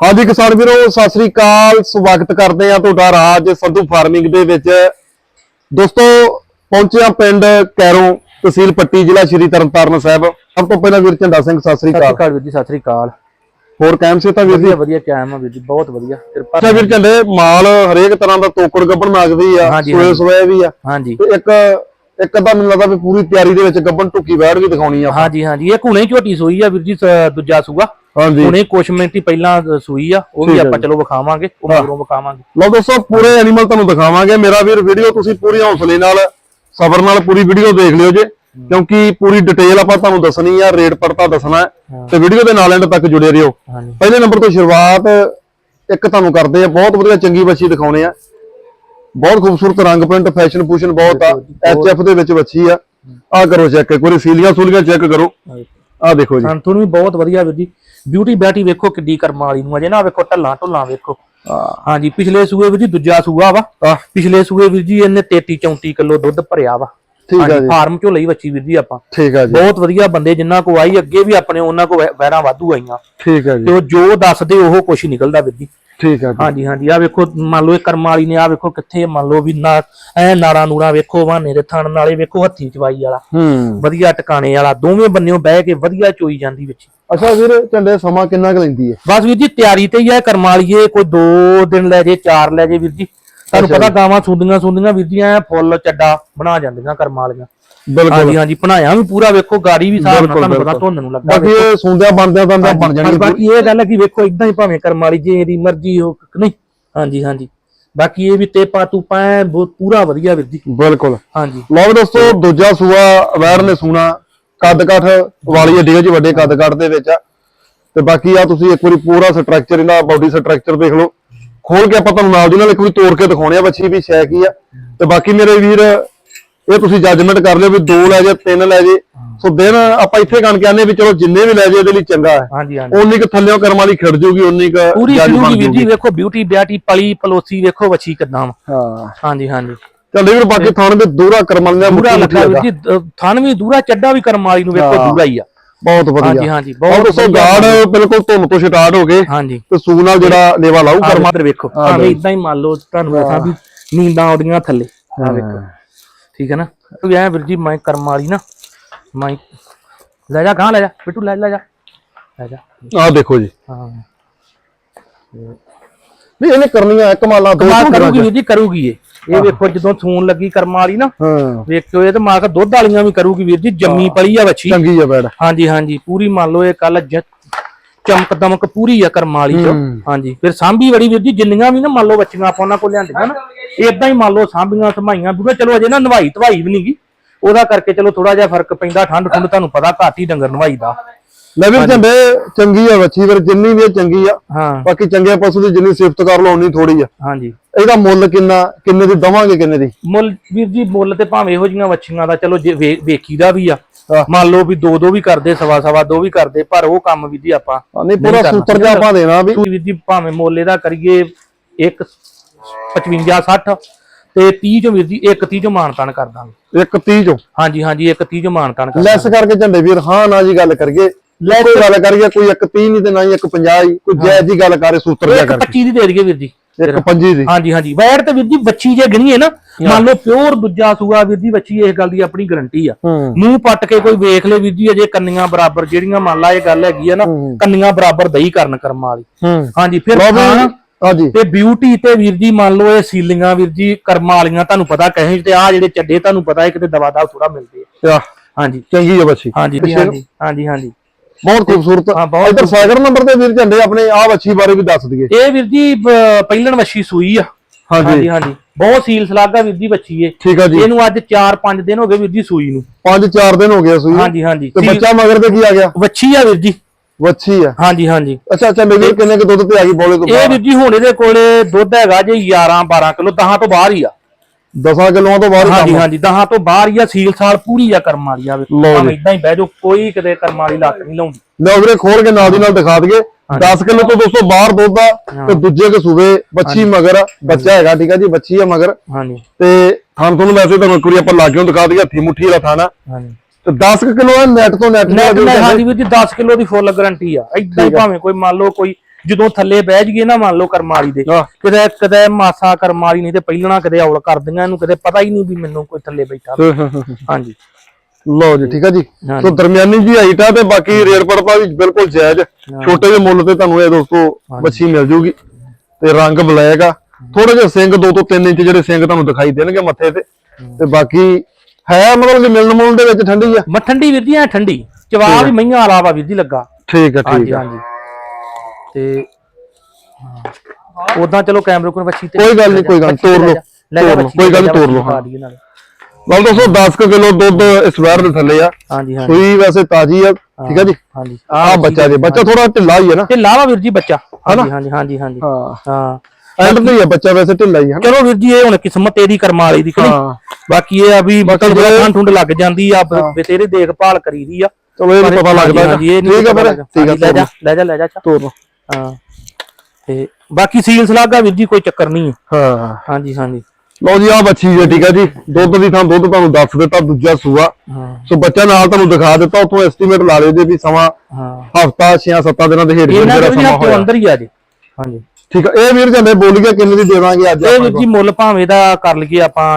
ਹਾਂਜੀ ਕਿਸਾਨ ਵੀਰੋ ਸਤਿ ਸ੍ਰੀ ਅਕਾਲ। ਸਵਾਗਤ ਕਰਦੇ ਆ ਤੁਹਾਡਾ ਰਾਜ ਸੰਧੂ ਫਾਰਮਿੰਗ ਦੇ ਵਿੱਚ। ਦੋਸਤੋ ਪਹੁੰਚੇ ਆ ਪਿੰਡ ਕੈਰੋਂ ਤਹਿਸੀਲ ਪੱਟੀ ਜ਼ਿਲ੍ਹਾ ਸ਼੍ਰੀ ਤਰਨਤਾਰਨ ਸਾਹਿਬ। ਸਭ ਤੋਂ ਪਹਿਲਾਂ ਵੀਰ ਝੰਡਾ ਸਿੰਘ ਸਤਿ ਸ੍ਰੀ ਅਕਾਲ। ਅਕਾਲ ਵੀਰ ਜੀ ਸਤਿ ਸ਼੍ਰੀ ਅਕਾਲ। ਹੋਰ ਕਾਇਮ ਸੇ ਤਾਂ ਵੀਰ ਜੀ? ਵਧੀਆ ਵਧੀਆ ਕਾਇਮ ਆ ਵੀਰ ਜੀ ਬਹੁਤ ਵਧੀਆ। ਕਿਰਪਾ ਅੱਛਾ ਵੀਰ ਝੰਡੇ ਮਾਲ ਹਰੇਕ ਤਰ੍ਹਾਂ ਦਾ ਤੋਕੜ ਗੱਬਣ ਮੰਗਦੀ ਆ ਹਾਂਜੀ, ਸੋਏ ਹਾਂਜੀ। ਸੋਏ ਵੀ ਆ। ਹਾਂਜੀ। ਤੇ ਇੱਕ ਇੱਕ ਤਾਂ ਮੈਨੂੰ ਲੱਗਦਾ ਵੀ ਪੂਰੀ ਤਿਆਰੀ ਦੇ ਵਿੱਚ ਗੱਬਣ ਟੁੱਕੀ ਬੈੜ ਵੀ ਦਿਖਾਉਣੀ ਆ ਹਾਂਜੀ ਹਾਂਜੀ। ਇਹ ਹੁਣੇ ਝੋਟੀ ਸੂਈ ਆ ਵੀਰ ਜੀ ਸ- ਦੂਜਾ ਸੂਆ। ਹਾਂਜੀ। ਹੁਣੇ ਕੁਛ ਮਿੰਟ ਹੀ ਪਹਿਲਾਂ ਅ, ਸੂਈ ਆ ਉਹ ਵੀ ਠੀਕ ਆਪਾਂ ਜੀ। ਚਲੋ ਵਿਖਾਵਾਂਗੇ ਉਹ ਮਗਰੋਂ ਵਿਖਾਵਾਂਗੇ। ਲਓ ਦੋਸਤੋ ਪੂਰੇ ਐਨੀਮਲ ਤੁਹਾਨੂੰ ਦਿਖਾਵਾਂਗੇ। ਮੇਰਾ ਵੀਰ ਵੀਡੀਓ ਤੁਸੀਂ ਪੂਰੀ ਹੌਸਲੇ ਨਾਲ ਸਬਰ ਨਾਲ ਪੂਰੀ ਵੀਡੀਓ ਦੇਖ ਲਿਓ ਜੇ। ਕਿਉਂਕਿ ਪੂਰੀ ਡਿਟੇਲ ਆਪਾਂ ਤੁਹਾਨੂੰ ਦੱਸਣੀ ਆ ਰੇਟ ਪੜਤਾ ਦੱਸਣਾ ਹੈ। ਤੇ ਵੀਡੀਓ ਦੇ ਨਾਲ ਐਂਡ ਤੱਕ ਜੁੜੇ ਰਹੋ। ਹਾਂਜੀ। ਪਹਿਲੇ ਨੰਬਰ ਤੋਂ ਸ਼ੁਰੂਆਤ ਇੱਕ ਤੁਹਾਨੂੰ ਕਰਦੇ ਆ ਬਹੁਤ ਵਧੀਆ ਚੰਗੀ ਬੱਚੀ ਦਿਖਾਉਣੇ ਆ। ਬਹੁਤ ਖੂਬਸੂਰਤ ਰੰਗ ਪ੍ਰਿੰਟ ਫੈਸ਼ਨ ਫੂਸ਼ਨ ਬਹੁਤ ਆ। ਐਚਐਫ ਦੇ ਵਿੱਚ ਬੱਚੀ ਆ। ਆ ਕਰੋ ਚੈੱਕ ਇੱਕ ਵਾਰੀ ਸੀਲੀਆਂ ਸੂਲੀਆਂ ਚੈੱਕ ਕਰੋ। ਆ ਦੇਖੋ ਜੀ। ਸੰਤੂਨ ਵੀ ਬਹੁਤ ਵਧੀਆ ਵੀਰ ਜੀ। ਬਿਊਟੀ ਬੈਟੀ ਵੇਖੋ ਕਿੱਡੀ ਕਰਮਾਂ ਵਾਲੀ ਨੂੰ ਅਜੇ ਨਾ ਵੇਖੋ ਢੱਲਾਂ ਢੁੱਲਾਂ ਵੇਖੋ। ਹਾਂਜੀ ਪਿਛਲੇ ਸੂਏ ਵੀਰ ਜੀ ਦੂਜਾ ਸੂਆ ਵਾ। ਪਿਛਲੇ ਸੂਏ ਵੀਰ ਜੀ ਇਹਨੇ 33 34 ਕਿਲੋ ਦੁੱਧ ਭਰਿਆ ਵਾ। ਠੀਕ ਆ ਜੀ। ਫਾਰਮ ਚੋਂ ਲਈ ਬੱਚੀ ਵੀਰ ਜੀ ਆਪਾਂ। ਠੀਕ ਆ ਜੀ। ਬਹੁਤ ਵਧੀਆ ਬੰਦੇ ਜਿਨ੍ਹਾਂ ਕੋ ਆਈ ਅੱਗੇ ਵੀ ਆਪਣੇ ਉਹਨਾਂ ਕੋ ਵੈਰਾਂ ਵਾਧੂ ਆਈਆਂ। ਠੀਕ ਆ ਜੀ। ਤੇ ਉਹ ਜੋ ਦੱਸਦੇ ਉਹ ਕੁਛ ਨਿਕਲਦਾ ਵੀਰ ਜੀ। ਠੀਕ ਜੀ। ਹਾਂਜੀ ਹਾਂਜੀ। ਆ ਵੇਖੋ ਮੰਨ ਲਓ ਇਹ ਕਰਮ ਵਾਲੀ ਨੇ ਆ ਵੇਖੋ ਕਿੱਥੇ ਮੰਨ ਲਓ ਵੀ ਨਾ ਐ ਨਾੜਾ ਨੂੜਾ ਵੇਖੋ ਵਾਹਨੇ ਦੇ ਥਣ ਨਾਲੇ ਵੇਖੋ ਹੱਥੀ ਚਵਾਈ ਵਾਲਾ। ਹੂੰ। ਵਧੀਆ ਟਿਕਾਣੇ ਵਾਲਾ। ਦੋਵੇਂ ਬੰਨਿਓ ਬਹਿ ਕੇ ਵਧੀਆ ਚੋਈ ਜਾਂਦੀ ਵਿੱਚ। ਅੱਛਾ ਵੀਰ ਝੰਡੇ ਸਮਾਂ ਕਿੰਨਾ ਕੁ ਲੈਂਦੀ ਹੈ? ਬਸ ਵੀਰ ਜੀ ਤਿਆਰੀ ਤੇ ਹੀ ਆ ਕਰਮ ਵਾਲੀਏ ਕੋਈ 2 ਦਿਨ ਲੈ ਜੇ 4 ਲੈ ਜੇ ਵੀਰ ਜੀ। ਤੁਹਾਨੂੰ ਪਤਾ ਗਾਵਾਂ ਸੁੰਦੀਆਂ ਸੁੰਦੀਆਂ ਵੀਰ ਜੀ ਐ ਫੁੱਲ ਚੱਡਾ ਬਣਾ ਜਾਂਦੀਆਂ ਕਰਮ ਵਾਲੀਆਂ। ਹਾਂਜੀ ਹਾਂਜੀ ਬਣਾਇਆ ਵੀ ਪੂਰਾ ਵੇਖੋ ਗਾੜੀ ਵੀ ਸਾਹ ਤੁਹਾਨੂੰ ਪਤਾ। ਧੁੰਨ ਨੂੰ ਲੱਗਾ ਬਾਕੀ ਇਹ ਸੁੰਦਿਆ ਬੰਦਿਆਂ ਬੰਦਾ ਬਣ ਜਾਣੀ ਬਾਕੀ ਇਹ ਗੱਲ ਹੈ ਕਿ ਵੇਖੋ ਇਦਾਂ ਹੀ ਭਾਵੇਂ ਕਰਮ ਵਾਲੀ ਜੇ ਇਹਦੀ ਮਰਜ਼ੀ ਹੋ ਨਹੀਂ? ਹਾਂਜੀ ਹਾਂਜੀ। ਬਾਕੀ ਇਹ ਵੀ ਤੇ ਪਾ ਤੂੰ ਪੈ ਬਹੁਤ ਪੂਰਾ ਵਧੀਆ ਵੀਰ ਜੀ। ਬਿਲਕੁਲ। ਹਾਂਜੀ। ਲਓ ਦੋਸਤੋ ਦੂਜਾ ਸੂਆ ਅਵੈਰ ਨੇ ਸੂਣਾ ਕੱਦ ਕਾਠ ਵਾਲੀ ਏਡੀ ਜੀ ਵੱਡੇ ਕੱਦ ਕਾਠ ਦੇ ਵਿੱਚ ਆ। ਤੇ ਬਾਕੀ ਆ ਤੁਸੀਂ ਇੱਕ ਵਾਰੀ ਪੂਰਾ ਸਟਰਕਚਰ ਇਹਦਾ ਬਾਡੀ ਸਟਰਕਚਰ ਦੇਖ ਲਓ। ਖੋਲ ਕੇ ਆਪਾਂ ਤੁਹਾਨੂੰ ਨਾਲ ਦੀ ਨਾਲ ਇੱਕ ਵਾਰੀ ਤੋੜ ਕੇ ਦਿਖਾਉਣੇ ਆ ਬੱਚੀ ਵੀ ਸ਼ੈ ਕੀ ਆ। ਤੇ ਬਾਕੀ ਮੇਰੇ ਵੀਰ ਇਹ ਤੁਸੀਂ ਜੱਜਮੈਂਟ ਕਰ ਲਿਓ ਵੀ ਦੋ ਲੈ ਜੇ ਤਿੰਨ ਲੈ ਜੇ। ਸੋ ਦਿਨ ਆਪਾਂ ਇੱਥੇ ਗਣ ਕੇ ਆਨੇ ਵੀ ਚਲੋ ਜਿੰਨੇ ਵੀ ਲੈ ਜੇ ਇਹਦੇ ਲਈ ਚੰਗਾ ਹੈ। ਉਨੀ ਕੁ ਥੱਲਿਓ ਕਰਮ ਵਾਲੀ ਖਿੜ ਜੂਗੀ ਉਨੀ ਕੁ ਪੂਰੀ ਫਿਰੂਗੀ ਵੀਰ ਜੂਗੀ। ਜੀ ਵੇਖੋ ਬਿਊਟੀ ਬਿਆਟੀ ਪਲੀ ਪਲੋਸੀ ਵੇਖੋ ਵੱਛੀ ਕਿਦਾਂ ਹਾਂ। ਹਾਂਜੀ ਹਾਂਜੀ। ਚੱਲ ਵੀਰ ਬਾਕੀ ਥਾਣ ਵੀ ਦੂਰਾ ਕਰਮ ਵਾਲੀ ਦਾ ਪੂਰਾ ਮੁੱਠੀ ਲੱਗਾ ਮੁੱਠੀ ਜੀ ਥਣ ਵੀ ਦੂਰਾ ਚੱਡਾ ਵੀ ਕਰਮ ਵਾਲੀ ਨੂੰ ਵੇਖੋ। ਦੂਰਾ ਹੀ ਆ। ਬਹੁਤ ਵਧੀਆ। ਹਾਂਜੀ ਹਾਂਜੀ ਬਹੁਤ ਵਧੀਆ। ਗਾਰਡ ਬਿਲਕੁਲ ਧੁੰਨ ਤੋਂ ਸਟਾਰਟ ਹੋ ਗਏ। ਹਾਂਜੀ। ਤੇ ਸੂਗ ਨਾਲ ਜਿਹੜਾ ਲੇਵਾ ਲਾਊ ਕਰਮਾ। ਕਰਮਾਦਰ ਵੇਖੋ ਭਾਵੇਂ। ਇਦਾਂ ਹੀ ਮੰਨ ਲਓ ਤੁਹਾਨੂੰ ਦੱਸਾਂ ਵੀ ਨੀਂਦਾਂ ਆਉਂਦੀਆਂ ਥੱਲੇ। ਆ ਵੇਖੋ। ਠੀਕ ਹੈ ਨਾ? ਤੂੰ ਐ ਵੀਰ ਜੀ ਮੈਂ ਕਰਮ ਵਾਲੀ ਨਾ ਮੈਂ ਲੈ ਜਾ ਗਾਂ ਲੈ ਜਾ ਬਿੱਟੂ ਲੈ ਲੈ ਜਾ। ਲੈ ਜਾ। ਆਹ ਦੇਖੋ ਜੀ। ਹਾਂ। ਵੀ ਇਹਨੇ ਕਰਨੀਆਂ ਦੋ ਕਮਾਲ ਝੋਟੀਆਂ ਕਰੂਗੀ। ਵੀਰ ਜੀ ਕਰੂਗੀ ਇਹ। ਇਹ ਵੇਖੋ ਜਦੋਂ ਸੂਣ ਲੱਗੀ ਕਰਮ ਵਾਲੀ ਨਾ ਹਾਂ। ਵੇਖਿਓ ਇਹ ਤੇ ਮਾਂ ਕਾ ਦੁੱਧ ਵਾਲੀਆਂ ਵੀ ਕਰੂਗੀ ਵੀਰ ਜੀ ਜੰਮੀ ਪਲੀ ਆ ਵੱਛੀ ਚੰਗੀ ਆ ਬੈੜ। ਹਾਂਜੀ ਹਾਂਜੀ ਪੂਰੀ ਮੰਨ ਲਓ ਇਹ ਕੱਲ ਚਮਕ ਦਮਕ ਪੂਰੀ ਆ ਕਰਮ ਵਾਲੀ ਚ। ਹੂੰ। ਹਾਂਜੀ। ਫਿਰ ਸਾਂਭੀ ਬੜੀ ਵੀਰ ਜੀ ਜਿੰਨੀਆਂ ਵੀ ਨਾ ਮੰਨ ਲਓ ਬੱਚੀਆਂ ਆਪਾਂ ਉਹਨਾਂ ਕੋਲ ਲਿਆਂਦੀਆਂ ਨਾ ਇਦਾਂ ਹੀ ਮੰਨ ਲਓ ਸਾਂਭੀਆਂ ਸਮਾਈਆਂ ਵੀ ਚਲੋ ਅਜੇ ਨਾ ਨਵਾਈ ਧਵਾਈ ਵੀ ਨਹੀਂਗੀ। ਉਹਦਾ ਕਰਕੇ ਚਲੋ ਥੋੜਾ ਜਿਹਾ ਫ਼ਰਕ ਪੈਂਦਾ ਠੰਡ ਠੰਡ ਤੁਹਾਨੂੰ ਪਤਾ ਘੱਟ ਹੀ ਡੰਗਰ ਨਵਾਈ ਦਾ। ਲੈ ਵੀ ਝੰਡੇ ਚੰਗੀ ਆ ਬੱਚੀ ਫਿਰ ਜਿੰਨੀ ਵੀ ਚੰਗੀ ਆ। ਹਾਂ। ਬਾਕੀ ਚੰਗੇ ਪਸ਼ੂ ਦੀ ਜਿੰਨੀ ਸਿਫਤ ਕਰ ਲਓ ਉਨੀ ਥੋੜੀ ਆ। ਹਾਂਜੀ। ਇਹਦਾ ਮੁੱਲ ਕਿੰਨਾ ਕਿੰਨੇ ਦੀ ਦਵਾਂਗੇ ਕਿੰਨੇ ਦੀ? ਮੁੱਲ ਵੀਰ ਜੀ ਮੁੱਲ ਤੇ ਭਾਵੇਂ ਇਹੋ ਜੀਆਂ ਵੱਛੀਆਂ ਦਾ ਚਲੋ ਜੇ ਵੇ- ਵੇਖੀਦਾ ਵੀ ਆ। ਮੰਨ ਲਓ ਵੀ ਦੋ ਦੋ ਵੀ ਕਰਦੇ ਸਵਾ ਸਵਾ ਦੋ ਵੀ ਕਰਦੇ ਪਰ ਉਹ ਕੰਮ ਵੀ ਜੀ ਆਪਾਂ ਨਹੀਂ ਪੂਰਾ। ਸੂਤਰ ਜਿਹਾ ਆਪਾਂ ਦੇਣਾ ਵੀ ਵੀਰ ਜੀ ਭਾਵੇਂ ਮੋਲੇ ਦਾ ਕਰੀਏ ਇੱਕ 55 60 ਤੇ 30 ਚੋਂ ਵੀਰ ਜੀ ਇੱਕ 30 ਚੋਂ ਮਾਨਤਾਨ ਕਰ ਦਾਂਗੇ। ਇੱਕ 30 ਚੋਂ? ਹਾਂਜੀ ਹਾਂਜੀ ਇੱਕ 30 ਚੋਂ ਮਾਨਤਾਨ ਕਰ ਲੈਸ ਕਰਕੇ ਝੰਡੇ ਵੀਰ ਹਾਂ ਨਾ ਜੀ ਗੱਲ ਕਰੀਏ। ਲੈ ਕੋਈ ਗੱਲ ਕਰੀਏ ਕੋਈ ਇੱਕ 30 ਨਹੀਂ ਤੇ ਨਾ ਹੀ ਇੱਕ 50 ਹੀ। ਕੋਈ ਜਾਇਜ਼ ਜੀ ਗੱਲ ਕਰੇ ਸੂਤਰ ਜਿਹਾ ਇੱਕ ਕਰਕੇ। 25 ਦੀ ਦੇ ਦਈਏ ਵੀਰ ਜੀ। ਇੱਕ 25 ਦੀ। ਹਾਂਜੀ ਹਾਂਜੀ। ਵੈਰ ਤੇ ਵੀਰ ਜੀ ਬੱਚੀ ਜੇ ਗਣੀਏ ਨਾ ਮੰਨ ਲਓ ਪਿਓਰ ਦੂਜਾ ਸੂਆ ਵੀਰ ਜੀ ਬੱਚੀ ਇਸ ਗੱਲ ਦੀ ਆਪਣੀ ਗਾਰੰਟੀ ਆ। ਮੂੰਹ ਪੱਟ ਕੇ ਕੋਈ ਵੇਖ ਲੇ ਵੀਰ ਜੀ ਅਜੇ ਕੰਨੀਆਂ ਬਰਾਬਰ ਜਿਹੜੀਆਂ ਮੰਨ ਲਾ ਇਹ ਗੱਲ ਹੈਗੀ ਆ ਨਾ। ਕੰਨੀਆਂ ਬਰਾਬਰ ਦਈ ਕਰਨ ਕਰਮਾਂ ਵਾਲੀ। ਹਾਂਜੀ ਫਿਰ ਹਾਂਜੀ। ਤੇ ਬਿਊਟੀ ਤੇ ਵੀਰ ਜੀ ਮੰਨ ਲਓ ਇਹ ਸੀਲਿੰਗਾਂ ਵੀਰ ਜੀ ਕਰਮਾਂ ਵਾਲੀਆਂ ਤੁਹਾਨੂੰ ਪਤਾ ਕਹੇ ਤੇ ਆ ਜਿਹੜੇ ਚੱਡੇ ਤੁਹਾਨੂੰ ਪਤਾ ਹੈ ਕਿਤੇ ਦਵਾ ਦਵ ਥੋੜਾ ਮਿਲਦੇ ਆ। ਆ ਹਾਂਜੀ। ਚੰਗੀ ਹੈ ਬੱਚੀ ਹਾਂਜੀ ਹਾਂਜੀ ਹਾਂਜੀ ਹਾਂਜੀ। ਬਹੁਤ ਖੂਬਸੂਰਤ। ਹਾਂ, ਬਹੁਤ ਇਧਰ ਸਾਈਕਲ ਨੰਬਰ ਤੇ ਵੀਰ ਝੰਡੇ ਆਪਣੇ ਆਹ ਬੱਚੀ ਬਾਰੇ ਵੀ ਦੱਸ ਦਈਏ। ਇਹ ਵੀਰ ਜੀ ਪਹਿਲਣ ਵੱਛੀ ਸੂਈ ਆ। ਹਾਂਜੀ। ਹਾਂਜੀ ਬਹੁਤ ਸੀਲ ਸਲਾਗਾ ਵੀਰ ਜੀ ਬੱਚੀ ਏ। ਠੀਕ ਆ ਜੀ। ਇਹਨੂੰ ਅੱਜ 4-5 ਦਿਨ ਹੋ ਗਏ ਵੀਰ ਜੀ ਸੂਈ ਨੂੰ। 5-4 ਦਿਨ ਹੋ ਗਏ ਸੂਈ। ਹਾਂਜੀ ਹਾਂਜੀ। ਤੇ ਬੱਚਾ ਮਗਰ ਤੇ ਕੀ ਆ ਗਿਆ? ਵੱਛੀ ਆ ਵੀਰ ਜੀ। ਵੱਛੀ ਆ। ਹਾਂਜੀ ਹਾਂਜੀ। ਅੱਛਾ ਅੱਛਾ ਮੇਰੇ ਕਿੰਨੇ ਕੁ ਦੁੱਧ ਤੇ ਆ ਗਈ ਬੋਲੇ ਤੋਂ ਇਹ ਵੀਰ ਜੀ ਹੁਣ ਇਹਦੇ ਕੋਲੇ ਦੁੱਧ ਹੈਗਾ ਜੇ 11-12 ਕਿਲੋ 10 ਤੋਂ ਬਾਹਰ ਹੀ ਆ। 10 ਕਿਲੋਆਂ ਤੋਂ ਬਾਹਰ ਹਾਂਜੀ ਹਾਂਜੀ 10 ਤੋਂ ਬਾਹਰ ਹੀ ਆ ਸੀਲ ਸਾਲ ਪੂਰੀ ਆ ਕਰਮ ਵਾਲੀ ਆ। ਲਓ ਜੀ। ਭਾਵੇਂ ਇਦਾਂ ਹੀ ਬਹਿ ਜਾਓ ਕੋਈ ਕਿਤੇ ਕਰਮ ਵਾਲੀ ਲੱਤ ਨਹੀਂ ਲਾਉਂਦੀ। ਲੈ ਵੀਰੇ ਖੋਲ ਕੇ ਨਾਲ ਦੀ ਨਾਲ ਦਿਖਾ ਦਈਏ। 10 ਕਿਲੋ ਤੋਂ ਦੋਸਤੋ ਬਾਹਰ ਦੁੱਧ ਆ ਤੇ ਦੂਜੇ ਕੇ ਸੂਬੇ ਬੱਚੀ ਮਗਰ ਆ, ਬੱਚਾ ਹੈਗਾ ਠੀਕ ਆ ਜੀ ਬੱਚੀ ਆ ਮਗਰ। ਹਾਂਜੀ। ਤੇ ਥਾਂ ਤੁਹਾਨੂੰ ਵੈਸੇ ਤੁਹਾਨੂੰ ਇੱਕ ਵਾਰੀ ਆਪਾਂ ਲਾਗਿਓਂ ਦਿਖਾ ਦਈਏ ਹੱਥੀ ਮੁੱਠੀ ਵਾਲਾ ਥਾਣਾ। ਹਾਂਜੀ। ਤੇ 10 ਕਿਲੋ ਆ ਨੈਟ ਤੋਂ ਨੈਟ ਨੈਟ ਹਾਂਜੀ ਵੀਰ ਜੀ 10 ਕਿਲੋ ਦੀ ਫੁੱਲ ਗਾਰੰਟੀ ਆ। ਇਦਾਂ ਹੀ ਭਾਵੇਂ ਕੋਈ ਮੰਨ ਲਓ ਕੋਈ ਜਦੋਂ ਥੱਲੇ ਬਹਿ ਜੀਏ ਨਾ ਮੰਨ ਲਓ ਕਰਮ ਵਾਲੀ ਦੇ ਕਿਤੇ ਕਿਤੇ ਮਾਸਾ ਕਰਮ ਵਾਲੀ ਨਹੀਂ ਤੇ ਪਹਿਲਣਾ ਕਿਤੇ ਔਲ ਕਰਦੀਆਂ ਇਹਨੂੰ ਕਿਤੇ ਪਤਾ ਹੀ ਨਹੀਂ ਵੀ ਮੈਨੂੰ ਕੋਈ ਥੱਲੇ ਬੈਠਾ। ਹਾਂ, ਹਾਂ, ਹਾਂ, ਹਾਂ। ਹਾਂਜੀ। ਲਓ ਜੀ ਠੀਕ ਆ ਜੀ। ਸੋ ਦਰਮਿਆਨੀ ਜੀ ਹਾਈਟ ਆ ਤੇ ਬਾਕੀ ਰੇਟ ਪੜਪਾ ਵੀ ਬਿਲਕੁਲ ਜਾਇਜ਼ ਛੋਟੇ ਜਿਹੇ ਮੁੱਲ ਤੇ ਤੁਹਾਨੂੰ ਇਹ ਦੋਸਤੋ ਬੱਚੀ ਮਿਲ ਜੂਗੀ ਤੇ ਰੰਗ ਬਲੈਕ ਆ। ਥੋੜੇ ਜਿਹੇ ਸਿੰਗ 2 ਤੋਂ 3 ਇੰਚ ਜਿਹੜੇ ਸਿੰਗ ਤੁਹਾਨੂੰ ਦਿਖਾਈ ਦੇਣਗੇ ਮੱਥੇ ਤੇ। ਤੇ ਬਾਕੀ ਹੈ ਮਤਲਬ ਕਿ ਮਿਲਣ ਮੁਲਣ ਦੇ ਵਿੱਚ ਠੰਡੀ ਆ? ਮੈਂ ਠੰਡੀ ਵੀਰ ਜੀ ਐ ਠੰਡੀ। ਜਵਾਬ ਵੀ ਮਈਆਂ ਅਲਾਵਾ ਵੀਰ ਜੀ ਲੱਗਾ। ਠੀਕ ਆ ਠੀਕ ਆ। ਹਾਂਜੀ। ਤੇ ਉਦਾਂ ਚਲੋ ਕੈਮਰੇ ਕੋਲ ਬੱਚੀ ਤੇ ਕੋਈ ਗੱਲ ਨੀ, ਕੋਈ ਗੱਲ ਨੀ, ਤੋਰ ਲਓ, ਲਓ, ਕੋਈ ਗੱਲ ਨੀ, ਤੋਰ ਲਓ, ਹਾਂ। ਲਓ ਦੋਸਤੋ 10 ਕਿਲੋ ਦੁੱਧ ਇਸ ਵਾਰ ਦੇ ਥੱਲੇ ਆ। ਹਾਂਜੀ ਹਾਂਜੀ। ਸੂਈ ਵੈਸੇ ਤਾਜੀ ਆ ਠੀਕ ਆ ਜੀ? ਹਾਂਜੀ। ਆ ਬੱਚਾ ਜੀ ਬੱਚਾ ਥੋੜਾ ਢਿੱਲਾ ਹੀ ਹੈ ਨਾ। ਤੇ ਲਾਵਾ ਵੀਰ ਜੀ ਬੱਚਾ। ਹਾਂਜੀ ਹਾਂਜੀ ਹਾਂਜੀ ਹਾਂਜੀ। ਹਾਂ। ਹਾਂ। ਐਂਡ ਤੇ ਹੀ ਆ ਬੱਚਾ ਵੈਸੇ ਢਿੱਲਾ ਹੀ ਹੈ ਨਾ? ਚਲੋ ਵੀਰ ਜੀ ਇਹ ਹੁਣ ਕਿਸਮਤ ਤੇਰੀ ਕਰਮ ਵਾਲੀ ਦੀ ਕਿ ਹਾਂ। ਬਾਕੀ ਇਹ ਆ ਵੀ ਬਾਕੀ ਜਿਹੜਾ ਜੇ- ਠੰਡ ਠੁੰਡ ਲੱਗ ਜਾਂਦੀ ਆ ਬ- ਤੇਰੀ ਦੇਖਭਾਲ ਕਰੀਦੀ ਆ। ਚਲੋ ਇਹ ਨੀ ਪਤਾ ਲੱਗਦਾ ਹੈਗਾ। ਹਾਂਜੀ, ਇਹ ਨੀ ਠੀਕ ਆ ਲੱਗਦਾ। ਠੀਕ ਆ ਲੈ ਜਾ ਲੈ ਜਾ ਲੈ ਜਾ। ਤੋਰ ਲਓ। ਹਾਂ। ਤੇ ਬਾਕੀ ਸੀਲ ਸਲਾਗਾ ਵੀਰ ਜੀ ਕੋਈ ਚੱਕਰ ਨਹੀਂ ਹੈ। ਹਾਂ। ਹਾਂਜੀ ਹਾਂਜੀ। ਲਓ ਜੀ ਆ ਬੱਚੀ ਹੈ ਠੀਕ ਆ ਜੀ। ਦੁੱਧ ਦੀ ਥਾਂ ਦੁੱਧ ਤੁਹਾਨੂੰ ਦੱਸ ਦਿੱਤਾ ਦੂਜਾ ਸੂਆ। ਹਾਂ। ਸੋ ਬੱਚਾ ਨਾਲ ਤੁਹਾਨੂੰ ਦਿਖਾ ਦਿੱਤਾ ਉਥੋਂ ਐਸਟੀਮੇਟ ਲਾ ਲਿਓ ਜੇ ਵੀ ਸਮਾਂ ਹਾਂ। ਹਫਤਾ 6-7 ਦਿਨਾਂ ਦੇ ਹੇਠ ਇਹਨਾਂ ਜਿਹੜਾ ਸਮਾਂ ਹੋਇਆ। ਅੰਦਰ ਹੀ ਆ ਜੀ। ਹਾਂਜੀ। ਠੀਕ ਆ ਇਹ ਵੀਰ ਜੰਨੇ ਬੋਲੀਆਂ ਕਿੰਨੇ ਦੀ ਦੇਵਾਂਗੇ ਅੱਜ ਇਹ ਵੀਰ ਜੀ ਮੁੱਲ ਭਾਵੇਂ ਦਾ ਕਰ ਲਈਏ ਆਪਾਂ